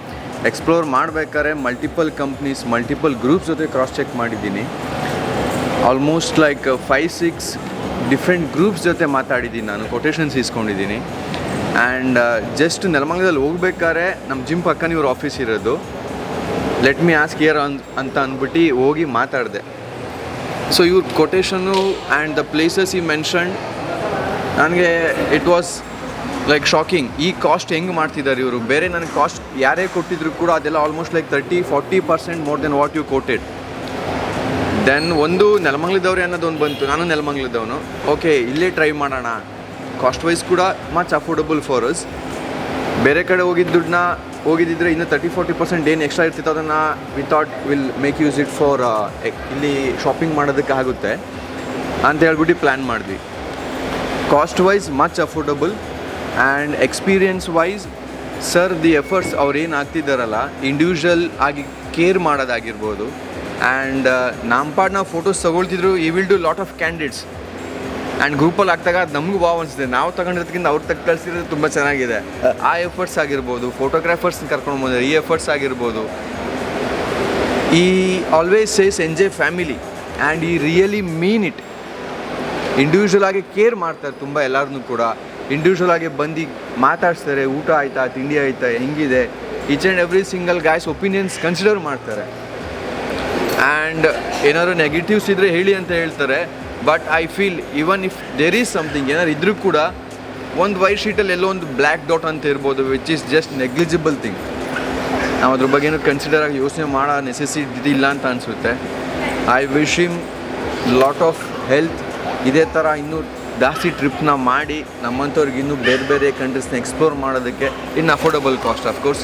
Speaker 13: ಎಕ್ಸ್ಪ್ಲೋರ್ ಮಾಡಬೇಕಾದ್ರೆ ಮಲ್ಟಿಪಲ್ ಕಂಪ್ನೀಸ್ ಮಲ್ಟಿಪಲ್ ಗ್ರೂಪ್ಸ್ ಜೊತೆ ಕ್ರಾಸ್ ಚೆಕ್ ಮಾಡಿದ್ದೀನಿ. Almost like five six different groups ಜೊತೆ ಮಾತಾಡಿದ್ದೀನಿ ನಾನು ಕೊಟೇಷನ್ಸ್ ಇಸ್ಕೊಂಡಿದ್ದೀನಿ. ಆ್ಯಂಡ್ ಜಸ್ಟ್ ನೆಲಮಂಗಲದಲ್ಲಿ ಹೋಗ್ಬೇಕಾದ್ರೆ ನಮ್ಮ ಜಿಮ್ ಪಕ್ಕನೇ ಇವ್ರ ಆಫೀಸ್ ಇರೋದು. Let me ask here on ಅಂತ ಅಂದ್ಬಿಟ್ಟು ಹೋಗಿ ಮಾತಾಡಿದೆ. ಸೊ ಇವ್ರ ಕೊಟೇಶನು ಆ್ಯಂಡ್ ದ ಪ್ಲೇಸಸ್ ಈ ಮೆನ್ಷನ್ ನನಗೆ ಇಟ್ ವಾಸ್ ಲೈಕ್ ಶಾಕಿಂಗ್ ಈ ಕಾಸ್ಟ್ ಹೆಂಗೆ ಮಾಡ್ತಿದ್ದಾರೆ ಇವರು? ಬೇರೆ ನನಗೆ ಕಾಸ್ಟ್ ಯಾರೇ ಕೊಟ್ಟಿದ್ರು ಕೂಡ ಅದೆಲ್ಲ almost like thirty forty percent more than what you quoted then ಒಂದು ನೆಲಮಂಗ್ಲದವ್ರೆ ಅನ್ನೋದೊಂದು ಬಂತು. ನಾನು ನೆಲಮಂಗ್ಲದವನು. ಓಕೆ ಇಲ್ಲೇ ಟ್ರೈ ಮಾಡೋಣ. ಕಾಸ್ಟ್ ವೈಸ್ ಕೂಡ ಮಚ್ ಅಫೋರ್ಡಬಲ್ ಫಾರ್ ಅಸ್ ಬೇರೆ ಕಡೆ ಹೋಗಿದ್ದ ದುಡ್ಡನ್ನ ಹೋಗಿದ್ದಿದ್ರೆ ಇನ್ನೂ ತರ್ಟಿ ಫೋರ್ಟಿ ಪರ್ಸೆಂಟ್ ಏನು ಎಕ್ಸ್ಟ್ರಾ ಇರ್ತಿತ್ತು ಅದನ್ನು without will make use it for ಇಲ್ಲಿ ಶಾಪಿಂಗ್ ಮಾಡೋದಕ್ಕೆ ಆಗುತ್ತೆ ಅಂತ ಹೇಳ್ಬಿಟ್ಟು ಪ್ಲ್ಯಾನ್ ಮಾಡಿದ್ವಿ. Cost wise much affordable and experience wise sir the efforts ಅವ್ರು ಏನು ಆಗ್ತಿದ್ದಾರಲ್ಲ ಇಂಡಿವಿಜುವಲ್ ಆಗಿ ಕೇರ್ ಮಾಡೋದಾಗಿರ್ಬೋದು. ಆ್ಯಂಡ್ ನಮ್ಮ ಪಾಡ್ photos ತಗೊಳ್ತಿದ್ರು he will do lot of candidates and ಗ್ರೂಪಲ್ಲಿ ಹಾಕ್ದಾಗ ಅದು ನಮಗೂ ಭಾವ ಅನಿಸಿದೆ ನಾವು ತಗೊಂಡಿರೋದಕ್ಕಿಂತ ಅವ್ರು ತಕ್ಕ ಕಳಿಸಿರೋದು ತುಂಬ ಚೆನ್ನಾಗಿದೆ. ಆ ಎಫರ್ಟ್ಸ್ ಆಗಿರ್ಬೋದು ಫೋಟೋಗ್ರಾಫರ್ಸ್ ಕರ್ಕೊಂಡು ಬಂದರೆ ಈ ಎಫರ್ಟ್ಸ್ ಆಗಿರ್ಬೋದು. He always says enjoy family and he really mean it individual ಆಗಿ ಕೇರ್ ಮಾಡ್ತಾರೆ ತುಂಬ ಎಲ್ಲರನ್ನೂ ಕೂಡ. ಇಂಡಿವಿಜುವಲ್ ಆಗಿ ಬಂದು ಮಾತಾಡ್ಸ್ತಾರೆ, ಊಟ ಆಯ್ತಾ, ತಿಂಡಿ ಆಯ್ತಾ, ಹೆಂಗಿದೆ? Each and every single guys opinions consider ಮಾಡ್ತಾರೆ. ಆ್ಯಂಡ್ ಏನಾದ್ರು ನೆಗೆಟಿವ್ಸ್ ಇದ್ದರೆ ಹೇಳಿ ಅಂತ ಹೇಳ್ತಾರೆ. But I feel even if there is something ಏನಾದ್ರು ಇದ್ರೂ ಕೂಡ ಒಂದು ವೈಟ್ ಶೀಟಲ್ಲಿ ಎಲ್ಲೋ ಒಂದು ಬ್ಲ್ಯಾಕ್ ಡಾಟ್ ಅಂತ ಇರ್ಬೋದು which is just negligible thing ನಾವು ಅದ್ರ ಬಗ್ಗೆ ಏನು ಕನ್ಸಿಡರ್ ಆಗಿ ಯೋಚನೆ ಮಾಡೋ ನೆಸೆಸಿಟಿ ಇಲ್ಲ ಅಂತ ಅನಿಸುತ್ತೆ. I wish him lot of health ಇದೇ ಥರ ಇನ್ನೂ ಜಾಸ್ತಿ ಟ್ರಿಪ್ನ ಮಾಡಿ ನಮ್ಮಂಥವ್ರಿಗೆ ಇನ್ನೂ ಬೇರೆ ಬೇರೆ ಕಂಟ್ರೀಸ್ನ ಎಕ್ಸ್ಪ್ಲೋರ್ ಮಾಡೋದಕ್ಕೆ ಇನ್ನು ಅಫೋರ್ಡಬಲ್ ಕಾಸ್ಟ್ ಆಫ್ಕೋರ್ಸ್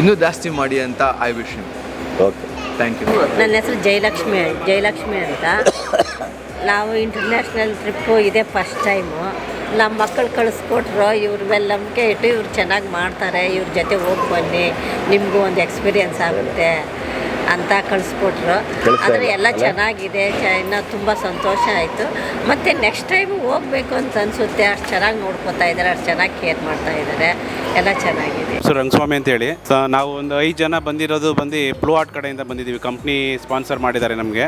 Speaker 13: ಇನ್ನೂ ಜಾಸ್ತಿ ಮಾಡಿ ಅಂತ I wish him
Speaker 12: okay
Speaker 13: thank you
Speaker 4: ನನ್ನ ಹೆಸರು ಜಯಲಕ್ಷ್ಮಿ ಜಯಲಕ್ಷ್ಮಿ ಅಂತ. ನಾವು ಇಂಟರ್ನ್ಯಾಷನಲ್ ಟ್ರಿಪ್ಪು ಇದೇ ಫಸ್ಟ್ ಟೈಮು ನಮ್ಮ ಮಕ್ಕಳು ಕಳಿಸ್ಕೊಟ್ರು, ಇವ್ರ ಮೇಲೆ ನಂಬಿಕೆ ಇಟ್ಟು ಇವ್ರು ಚೆನ್ನಾಗಿ ಮಾಡ್ತಾರೆ, ಇವ್ರ ಜೊತೆ ಹೋಗಿ ಬನ್ನಿ, ನಿಮಗೂ ಒಂದು ಎಕ್ಸ್ಪೀರಿಯನ್ಸ್ ಆಗುತ್ತೆ. ಅಂತ ಕಳಿಸ್ಕೊಟ್ರು. ಆದರೆ ಎಲ್ಲ ಚೆನ್ನಾಗಿದೆ ಇನ್ನು ತುಂಬ ಸಂತೋಷ ಆಯಿತು. ಮತ್ತು ನೆಕ್ಸ್ಟ್ ಟೈಮ್ ಹೋಗಬೇಕು ಅಂತ ಅನಿಸುತ್ತೆ ಅಷ್ಟು ಚೆನ್ನಾಗಿ ನೋಡ್ಕೊತಾ ಇದ್ದಾರೆ ಅಷ್ಟು ಚೆನ್ನಾಗಿ ಕೇರ್ ಮಾಡ್ತಾ ಇದ್ದಾರೆ ಎಲ್ಲ ಚೆನ್ನಾಗಿದೆ.
Speaker 14: ಸರ್ ರಂಗಸ್ವಾಮಿ ಅಂತೇಳಿ ಸೊ ನಾವು ಒಂದು ಐದು ಜನ ಬಂದಿರೋದು ಬಂದು ಬ್ಲೂ ಆರ್ಟ್ ಕಡೆಯಿಂದ ಬಂದಿದ್ದೀವಿ. ಕಂಪ್ನಿ ಸ್ಪಾನ್ಸರ್ ಮಾಡಿದ್ದಾರೆ ನಮಗೆ.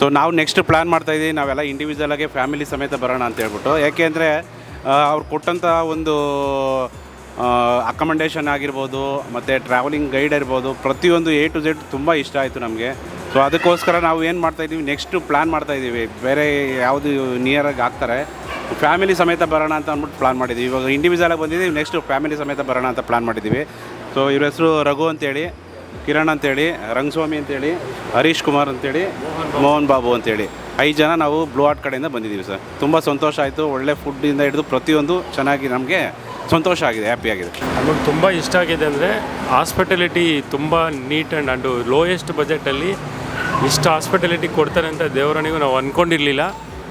Speaker 14: ಸೊ ನಾವು ನೆಕ್ಸ್ಟ್ ಪ್ಲ್ಯಾನ್ ಮಾಡ್ತಾಯಿದ್ದೀವಿ ನಾವೆಲ್ಲ ಇಂಡಿವಿಜುವಲ್ ಆಗಿ ಫ್ಯಾಮಿಲಿ ಸಮೇತ ಬರೋಣ ಅಂತ ಹೇಳ್ಬಿಟ್ಟು. ಯಾಕೆ ಅಂದರೆ ಅವ್ರು ಕೊಟ್ಟಂಥ ಒಂದು ಅಕಮೆಂಡೇಷನ್ ಆಗಿರ್ಬೋದು, ಮತ್ತು ಟ್ರಾವೆಲಿಂಗ್ ಗೈಡ್ ಇರ್ಬೋದು, ಪ್ರತಿಯೊಂದು ಎ ಟು ಝೆಡ್ ತುಂಬ ಇಷ್ಟ ಆಯಿತು ನಮಗೆ. ಸೊ ಅದಕ್ಕೋಸ್ಕರ ನಾವು ಏನು ಮಾಡ್ತಾಯಿದ್ದೀವಿ ನೆಕ್ಸ್ಟು ಪ್ಲ್ಯಾನ್ ಮಾಡ್ತಾಯಿದ್ದೀವಿ ಬೇರೆ ಯಾವುದು ನಿಯರಾಗಿ ಆಗ್ತಾರೆ. ಫ್ಯಾಮಿಲಿ ಸಮೇತ ಬರೋಣ ಅಂತ ಅಂದ್ಬಿಟ್ಟು ಪ್ಲಾನ್ ಮಾಡಿದ್ದೀವಿ ಇವಾಗ ಇಂಡಿವಿಜುವಲ್ ಆಗಿ ಬಂದಿದ್ದೀವಿ ನೆಕ್ಸ್ಟು ಫ್ಯಾಮಿಲಿ ಸಮೇತ ಬರೋಣ ಅಂತ ಪ್ಲ್ಯಾನ್ ಮಾಡಿದ್ದೀವಿ ಸೊ ಇವ್ರ ಹೆಸರು ರಘು ಅಂತೇಳಿ, ಕಿರಣ್ ಅಂತೇಳಿ, ರಂಗಸ್ವಾಮಿ ಅಂತೇಳಿ, ಹರೀಶ್ ಕುಮಾರ್ ಅಂತೇಳಿ, ಮೋಹನ್ ಬಾಬು ಅಂತೇಳಿ. ಐದು ಜನ ನಾವು ಬ್ಲೂ ಆರ್ಟ್ ಕಡೆಯಿಂದ ಬಂದಿದ್ದೀವಿ ಸರ್. ತುಂಬ ಸಂತೋಷ ಆಯಿತು. ಒಳ್ಳೆ ಫುಡ್ಡಿಂದ ಹಿಡಿದು ಪ್ರತಿಯೊಂದು ಚೆನ್ನಾಗಿ ನಮಗೆ ಸಂತೋಷ ಆಗಿದೆ ಹ್ಯಾಪಿ ಆಗಿದೆ.
Speaker 3: ನಮಗೆ ತುಂಬ ಇಷ್ಟ ಆಗಿದೆ ಅಂದರೆ ಹಾಸ್ಪಿಟಲಿಟಿ ತುಂಬ ನೀಟ್ ಆ್ಯಂಡ್ ಅಂಡು ಲೋಯೆಸ್ಟ್ ಬಜೆಟಲ್ಲಿ ಇಷ್ಟು ಹಾಸ್ಪಿಟಲಿಟಿ ಕೊಡ್ತಾರೆ ಅಂತ ದೇವರನಿಗೂ ನಾವು ಅಂದ್ಕೊಂಡಿರಲಿಲ್ಲ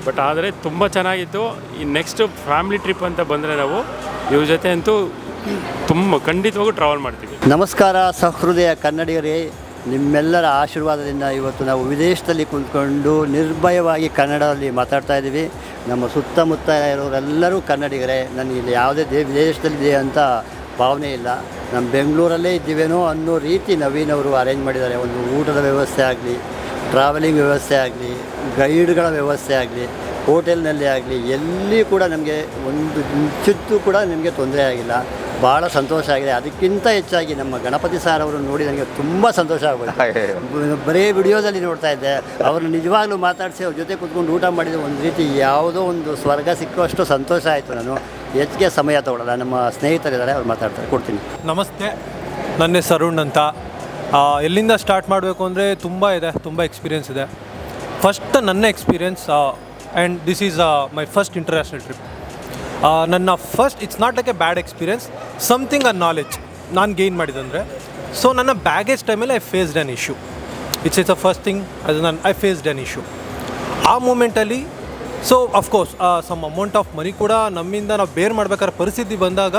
Speaker 3: ಬಟ್ ಆದರೆ ತುಂಬ ಚೆನ್ನಾಗಿತ್ತು. ಈ ನೆಕ್ಸ್ಟ್ ಫ್ಯಾಮಿಲಿ ಟ್ರಿಪ್ ಅಂತ ಬಂದರೆ ನಾವು ಇವ್ರ ಜೊತೆ ಅಂತೂ ತುಂಬ ಖಂಡಿತವಾಗೂ ಟ್ರಾವೆಲ್ ಮಾಡ್ತೀವಿ.
Speaker 15: ನಮಸ್ಕಾರ ಸಹೃದಯ ಕನ್ನಡಿಗರೇ. ನಿಮ್ಮೆಲ್ಲರ ಆಶೀರ್ವಾದದಿಂದ ಇವತ್ತು ನಾವು ವಿದೇಶದಲ್ಲಿ ಕುಂತ್ಕೊಂಡು ನಿರ್ಭಯವಾಗಿ ಕನ್ನಡದಲ್ಲಿ ಮಾತಾಡ್ತಾ ಇದ್ದೀವಿ. ನಮ್ಮ ಸುತ್ತಮುತ್ತ ಇರೋರೆಲ್ಲರೂ ಕನ್ನಡಿಗರೇ, ನನಗೆ ಇಲ್ಲಿ ಯಾವುದೇ ದೇ ವಿದೇಶದಲ್ಲಿದೆ ಅಂತ ಭಾವನೆ ಇಲ್ಲ. ನಮ್ಮ ಬೆಂಗಳೂರಲ್ಲೇ ಇದ್ದೀವೇನೋ ಅನ್ನೋ ರೀತಿ ನವೀನ್ ಅವರು ಅರೇಂಜ್ ಮಾಡಿದ್ದಾರೆ. ಒಂದು ಊಟದ ವ್ಯವಸ್ಥೆ ಆಗಲಿ ಟ್ರಾವೆಲಿಂಗ್ ವ್ಯವಸ್ಥೆ ಆಗಲಿ ಗೈಡ್ಗಳ ವ್ಯವಸ್ಥೆ ಆಗಲಿ ಹೋಟೆಲ್ನಲ್ಲಿ ಆಗಲಿ, ಎಲ್ಲಿ ಕೂಡ ನಮಗೆ ಒಂದು ಚಿತ್ತು ಕೂಡ ನಿಮಗೆ ತೊಂದರೆ ಆಗಿಲ್ಲ. ಭಾಳ ಸಂತೋಷ ಆಗಿದೆ. ಅದಕ್ಕಿಂತ ಹೆಚ್ಚಾಗಿ ನಮ್ಮ ಗಣಪತಿ ಸಾರ್ ಅವರು ನೋಡಿ ನನಗೆ ತುಂಬ ಸಂತೋಷ ಆಗ್ಬೋದು ಬರೀ ವಿಡಿಯೋದಲ್ಲಿ ನೋಡ್ತಾ ಇದ್ದೆ. ಅವ್ರನ್ನ ನಿಜವಾಗ್ಲೂ ಮಾತಾಡಿಸಿ ಅವ್ರ ಜೊತೆ ಕೂತ್ಕೊಂಡು ಊಟ ಮಾಡಿದ ಒಂದು ರೀತಿ ಯಾವುದೋ ಒಂದು ಸ್ವರ್ಗ ಸಿಕ್ಕುವಷ್ಟು ಸಂತೋಷ ಆಯಿತು ನಾನು. ಹೆಚ್ಚಿಗೆ ಸಮಯ ತಗೊಳ್ಳಲ್ಲ ನಮ್ಮ ಸ್ನೇಹಿತರಿದ್ದಾರೆ ಅವ್ರು ಮಾತಾಡ್ತಾರೆ. ಕೊಡ್ತೀನಿ.
Speaker 5: ನಮಸ್ತೆ. ನನ್ನ ಹೆಸರು ಅರುಣ್ ಅಂತ. ಎಲ್ಲಿಂದ ಸ್ಟಾರ್ಟ್ ಮಾಡಬೇಕು ಅಂದರೆ ತುಂಬ ಇದೆ ತುಂಬ ಎಕ್ಸ್ಪೀರಿಯನ್ಸ್ ಇದೆ. ಫಸ್ಟ್ ನನ್ನ experience and this is my first international trip ನನ್ನ first it's not like a bad experience something a knowledge ನಾನು ಗೇನ್ ಮಾಡಿದಂದರೆ. ಸೊ ನನ್ನ ಬ್ಯಾಗೇಜ್ ಟೈಮಲ್ಲಿ I faced an issue it's it's a first thing ಅದು ನಾನು I faced an issue ಆ ಮೂಮೆಂಟಲ್ಲಿ so of course some amount of money ಕೂಡ ನಮ್ಮಿಂದ ನಾವು ಬೇರ್ ಮಾಡ್ಬೇಕಾದ್ರೆ ಪರಿಸ್ಥಿತಿ ಬಂದಾಗ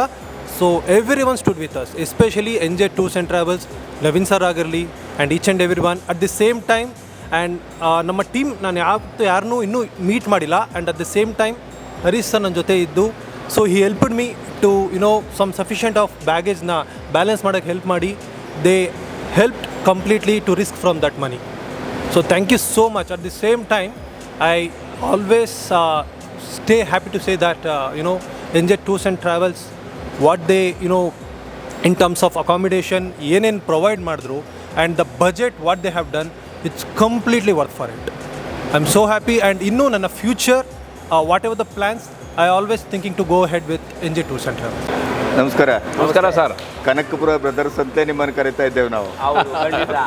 Speaker 5: so everyone stood with us especially N J tours and travels Naveen sir ಆಗಿರಲಿ and each and every one at the same time and ನಮ್ಮ team ನಾನು ಯಾವತ್ತು ಯಾರನ್ನೂ ಇನ್ನೂ ಮೀಟ್ ಮಾಡಿಲ್ಲ and at the same time Harish sir ನನ್ನ ಜೊತೆ ಇದ್ದು so he helped me to you know some sufficient of ಬ್ಯಾಗೇಜ್ನ balance ಮಾಡೋಕ್ಕೆ ಹೆಲ್ಪ್ ಮಾಡಿ they help completely to risk from that money so thank you so much at the same time I always stay happy to say that you know N J tours and travels what they you know in terms of accommodation ಏನೇನು provide ಮಾಡಿದ್ರು and the budget what they have done it's completely work for it I am so happy and ಇನ್ನೂ ನನ್ನ future whatever the plans I always thinking to go head with N J tours and
Speaker 1: ನಮಸ್ಕಾರ.
Speaker 7: ನಮಸ್ಕಾರ sir.
Speaker 1: Kanakapura brothers ಅಂತ ನಿಮ್ಮನ್ನು ಕರಿತಾ ಇದ್ದೇವೆ ನಾವು.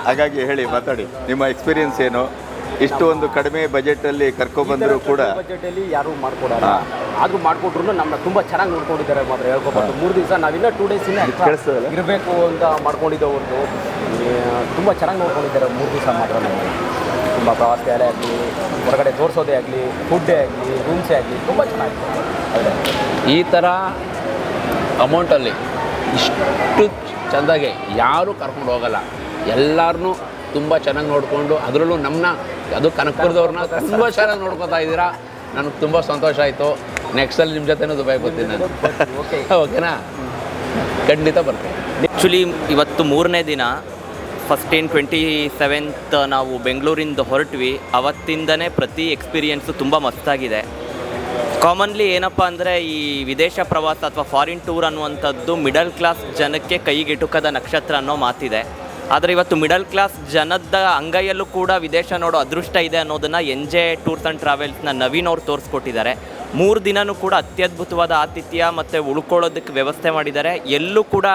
Speaker 1: ಹಾಗಾಗಿ ಹೇಳಿ ಮಾತಾಡಿ. ನಿಮ್ಮ ಎಕ್ಸ್ಪೀರಿಯನ್ಸ್ ಏನು? ಇಷ್ಟು ಒಂದು ಕಡಿಮೆ ಬಜೆಟಲ್ಲಿ ಕರ್ಕೊಬಂದರೂ ಕೂಡ
Speaker 7: ಬಜೆಟಲ್ಲಿ ಯಾರು ಮಾಡ್ಕೊಡಲ್ಲ. ಆದ್ರೂ ಮಾಡ್ಕೊಟ್ರು ನಮ್ಮ ತುಂಬಾ ಚೆನ್ನಾಗಿ ನೋಡ್ಕೊಂಡಿದ್ದಾರೆ ಮಾತ್ರ ಹೇಳ್ಕೊಬಾರ್ದು. ಮೂರು ದಿವಸ ನಾವಿನ್ನ ಟೂ ಡೇಸ್ ಇರಬೇಕು ಅಂತ ಮಾಡ್ಕೊಂಡಿದ್ದವ್ರದ್ದು. ತುಂಬಾ ಚೆನ್ನಾಗಿ ನೋಡ್ಕೊಂಡಿದ್ದಾರೆ ಮೂರು ದಿವಸ ಮಾತ್ರ ತುಂಬ ಪ್ರವಾಸಾಲಯ ಆಗಲಿ ಹೊರಗಡೆ ತೋರಿಸೋದೇ ಆಗಲಿ ಫುಡ್ಡೇ ಆಗಲಿ ರೂಮ್ಸೇ ಆಗಲಿ ತುಂಬ ಚೆನ್ನಾಗಿದೆ
Speaker 6: ಈ ಥರ ಅಮೌಂಟಲ್ಲಿ ಇಷ್ಟು ಚೆಂದಾಗೆ ಯಾರೂ ಕರ್ಕೊಂಡು ಹೋಗಲ್ಲ. ಎಲ್ಲರನ್ನೂ ತುಂಬ ಚೆನ್ನಾಗಿ ನೋಡಿಕೊಂಡು ಅದರಲ್ಲೂ ನಮ್ಮನ್ನ ಅದು ಕನಕಪುರದವ್ರನ್ನ ತುಂಬ ಚೆನ್ನಾಗಿ ನೋಡ್ಕೊತಾ ಇದ್ದೀರಾ. ನನಗೆ ತುಂಬ ಸಂತೋಷ ಆಯಿತು. ನೆಕ್ಸ್ಟಲ್ಲಿ ನಿಮ್ಮ ಜೊತೆನೂ ದುಬೈ ಬರ್ತೀನಿ ನಾನು. ಓಕೆ ಓಕೆನಾ ಖಂಡಿತ ಬರ್ತೀನಿ.
Speaker 16: ಆ್ಯಕ್ಚುಲಿ ಇವತ್ತು ಮೂರನೇ ದಿನ ಫಸ್ಟೇನ್ ಟ್ವೆಂಟಿ ಸೆವೆಂತ್ ನಾವು ಬೆಂಗಳೂರಿಂದ ಹೊರಟ್ವಿ. ಅವತ್ತಿಂದನೇ ಪ್ರತಿ ಎಕ್ಸ್ಪೀರಿಯೆನ್ಸು ತುಂಬ ಮಸ್ತಾಗಿದೆ. ಕಾಮನ್ಲಿ ಏನಪ್ಪ ಅಂದರೆ ಈ ವಿದೇಶ ಪ್ರವಾಸ ಅಥವಾ ಫಾರಿನ್ ಟೂರ್ ಅನ್ನುವಂಥದ್ದು ಮಿಡಲ್ ಕ್ಲಾಸ್ ಜನಕ್ಕೆ ಕೈಗೆಟುಕದ ನಕ್ಷತ್ರ ಅನ್ನೋ ಮಾತಿದೆ. ಆದರೆ ಇವತ್ತು ಮಿಡಲ್ ಕ್ಲಾಸ್ ಜನದ ಅಂಗೈಯಲ್ಲೂ ಕೂಡ ವಿದೇಶ ನೋಡೋ ಅದೃಷ್ಟ ಇದೆ ಅನ್ನೋದನ್ನು ಎನ್ ಜೆ ಟೂರ್ಸ್ ಆ್ಯಂಡ್ ಟ್ರಾವೆಲ್ಸ್ನ ನವೀನ್ ಅವ್ರು ತೋರಿಸ್ಕೊಟ್ಟಿದ್ದಾರೆ. ಮೂರು ದಿನವೂ ಕೂಡ ಅತ್ಯದ್ಭುತವಾದ ಆತಿಥ್ಯ ಮತ್ತು ಉಳ್ಕೊಳ್ಳೋದಕ್ಕೆ ವ್ಯವಸ್ಥೆ ಮಾಡಿದ್ದಾರೆ. ಎಲ್ಲೂ ಕೂಡ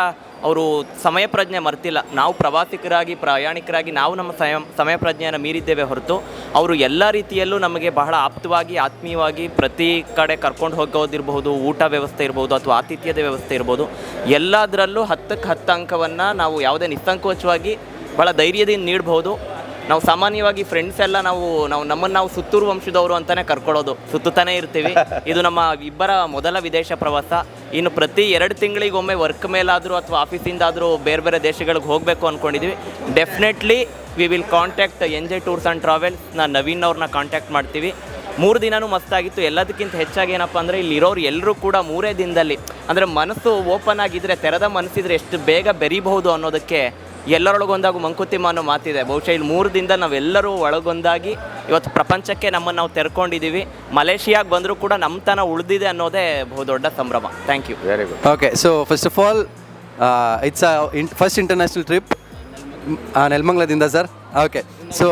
Speaker 16: ಅವರು ಸಮಯ ಪ್ರಜ್ಞೆ ಮರ್ತಿಲ್ಲ. ನಾವು ಪ್ರವಾಸಿಗರಾಗಿ ಪ್ರಯಾಣಿಕರಾಗಿ ನಾವು ನಮ್ಮ ಸಮಯ ಸಮಯ ಪ್ರಜ್ಞೆಯನ್ನು ಮೀರಿದ್ದೇವೆ ಹೊರತು ಅವರು ಎಲ್ಲ ರೀತಿಯಲ್ಲೂ ನಮಗೆ ಬಹಳ ಆಪ್ತವಾಗಿ, ಆತ್ಮೀಯವಾಗಿ ಪ್ರತಿ ಕಡೆ ಕರ್ಕೊಂಡು ಹೋಗೋದಿರಬಹುದು, ಊಟ ವ್ಯವಸ್ಥೆ ಇರ್ಬೋದು ಅಥವಾ ಆತಿಥ್ಯದ ವ್ಯವಸ್ಥೆ ಇರ್ಬೋದು. ಎಲ್ಲದರಲ್ಲೂ ಹತ್ತಕ್ಕೆ ಹತ್ತು ಅಂಕವನ್ನು ನಾವು ಯಾವುದೇ ನಿಸ್ಸಂಕೋಚವಾಗಿ ಭಾಳ ಧೈರ್ಯದಿಂದ ನೀಡಬಹುದು ನಾವು ಸಾಮಾನ್ಯವಾಗಿ ಫ್ರೆಂಡ್ಸ್ ಎಲ್ಲ ನಾವು ನಾವು ನಮ್ಮನ್ನು ನಾವು ಸುತ್ತೂರು ವಂಶದವರು ಅಂತಲೇ ಕರ್ಕೊಳ್ಳೋದು ಸುತ್ತುತ್ತಾನೆ ಇರ್ತೀವಿ. ಇದು ನಮ್ಮ ಇಬ್ಬರ ಮೊದಲ ವಿದೇಶ ಪ್ರವಾಸ. ಇನ್ನು ಪ್ರತಿ ಎರಡು ತಿಂಗಳಿಗೊಮ್ಮೆ ವರ್ಕ್ ಮೇಲಾದರೂ ಅಥವಾ ಆಫೀಸಿಂದಾದರೂ ಬೇರೆ ಬೇರೆ ದೇಶಗಳಿಗೆ ಹೋಗಬೇಕು ಅಂದ್ಕೊಂಡಿದ್ವಿ definitely we will contact N J tours and ಟ್ರಾವೆಲ್ಸ್ನ Naveen ಅವ್ರನ್ನ ಕಾಂಟ್ಯಾಕ್ಟ್ ಮಾಡ್ತೀವಿ. ಮೂರು ದಿನವೂ ಮಸ್ತಾಗಿತ್ತು ಎಲ್ಲದಕ್ಕಿಂತ ಹೆಚ್ಚಾಗಿ ಏನಪ್ಪ ಅಂದರೆ ಇಲ್ಲಿರೋರು ಎಲ್ಲರೂ ಕೂಡ ಮೂರೇ ದಿನದಲ್ಲಿ ಅಂದರೆ ಮನಸ್ಸು ಓಪನ್ ಆಗಿದ್ದರೆ ತೆರೆದ ಮನಸ್ಸಿದ್ರೆ ಎಷ್ಟು ಬೇಗ ಬೆರಿಬಹುದು ಅನ್ನೋದಕ್ಕೆ ಎಲ್ಲರೊಳಗೊಂದಾಗು ಮಂಕುತಿಮ್ಮ ಅನ್ನೋ ಮಾತಿದೆ. ಬಹುಶಃ ಇಲ್ಲಿ ಮೂರು ದಿನದ ನಾವೆಲ್ಲರೂ ಒಳಗೊಂದಾಗಿ ಇವತ್ತು ಪ್ರಪಂಚಕ್ಕೆ ನಮ್ಮನ್ನು ನಾವು ತೆರ್ಕೊಂಡಿದ್ದೀವಿ. ಮಲೇಷಿಯಾಗೆ ಬಂದರೂ ಕೂಡ ನಮ್ಮ ತನ ಉಳಿದಿದೆ ಅನ್ನೋದೇ ಬಹುದೊಡ್ಡ ಸಂಭ್ರಮ. Thank you
Speaker 1: very good
Speaker 17: okay so first of all it's first international trip ನೆಲಮಂಗ್ಲದಿಂದ sir okay so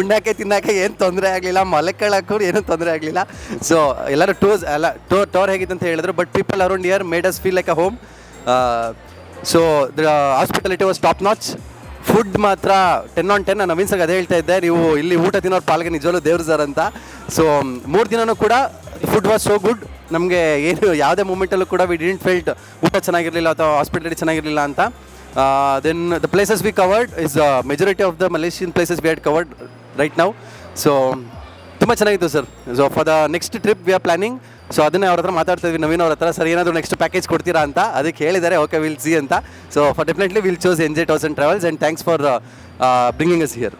Speaker 17: ಉಣ್ಣಕ್ಕೆ ತಿನ್ನಕ್ಕೆ ಏನು ತೊಂದರೆ ಆಗಲಿಲ್ಲ ಮಲ್ಕೊಳ್ಳೋಕ್ಕೂ ಏನೂ ತೊಂದರೆ ಆಗಲಿಲ್ಲ. ಸೊ ಎಲ್ಲರೂ ಟೂರ್ಸ್ ಎಲ್ಲ ಟೋರ್ ಟೋರ್ ಹೇಗಿತ್ತು ಅಂತ ಹೇಳಿದ್ರು but people around here made us feel like a home so the hospitality was top notch food ಮಾತ್ರ ten on ten Naveen sir ಅದೇ ಹೇಳ್ತಾ ಇದ್ದೆ. ನೀವು ಇಲ್ಲಿ ಊಟ ತಿನ್ನೋರು ಪಾಲ್ಗೆ ನಿಜವಲ್ಲೂ ದೇವ್ರು ಸರ್ ಅಂತ. ಸೊ ಮೂರು ದಿನವೂ ಕೂಡ ಫುಡ್ ವಾಸ್ ಸೋ ಗುಡ್ ನಮಗೆ ಏನು ಯಾವುದೇ ಮೂಮೆಂಟಲ್ಲೂ ಕೂಡ ವಿ ಡಿಂಟ್ ಫೆಲ್ಟ್ ಊಟ ಚೆನ್ನಾಗಿರಲಿಲ್ಲ ಅಥವಾ ಹಾಸ್ಪಿಟಲಿಟಿ ಚೆನ್ನಾಗಿರಲಿಲ್ಲ ಅಂತ. Then the places we covered is majority of the Malaysian places we had covered right now so ತುಂಬ ಚೆನ್ನಾಗಿತ್ತು sir so for the next trip we are planning so ಅದನ್ನೇ ಅವ್ರ ಹತ್ರ ಮಾತಾಡ್ತಾ ಇದ್ವಿ. ನವೀನ್ ಅವ್ರ ಹತ್ರ, ಸರ್, ಏನಾದರೂ ನೆಕ್ಸ್ಟ್ ಪ್ಯಾಕೇಜ್ ಕೊಡ್ತೀರಾ ಅಂತ? ಅದಕ್ಕೆ ಹೇಳಿದ್ದಾರೆ ಓಕೆ ವಿಲ್ ಸಿ ಅಂತ. So for definitely will choose N J tours and travels and thanks for bringing us here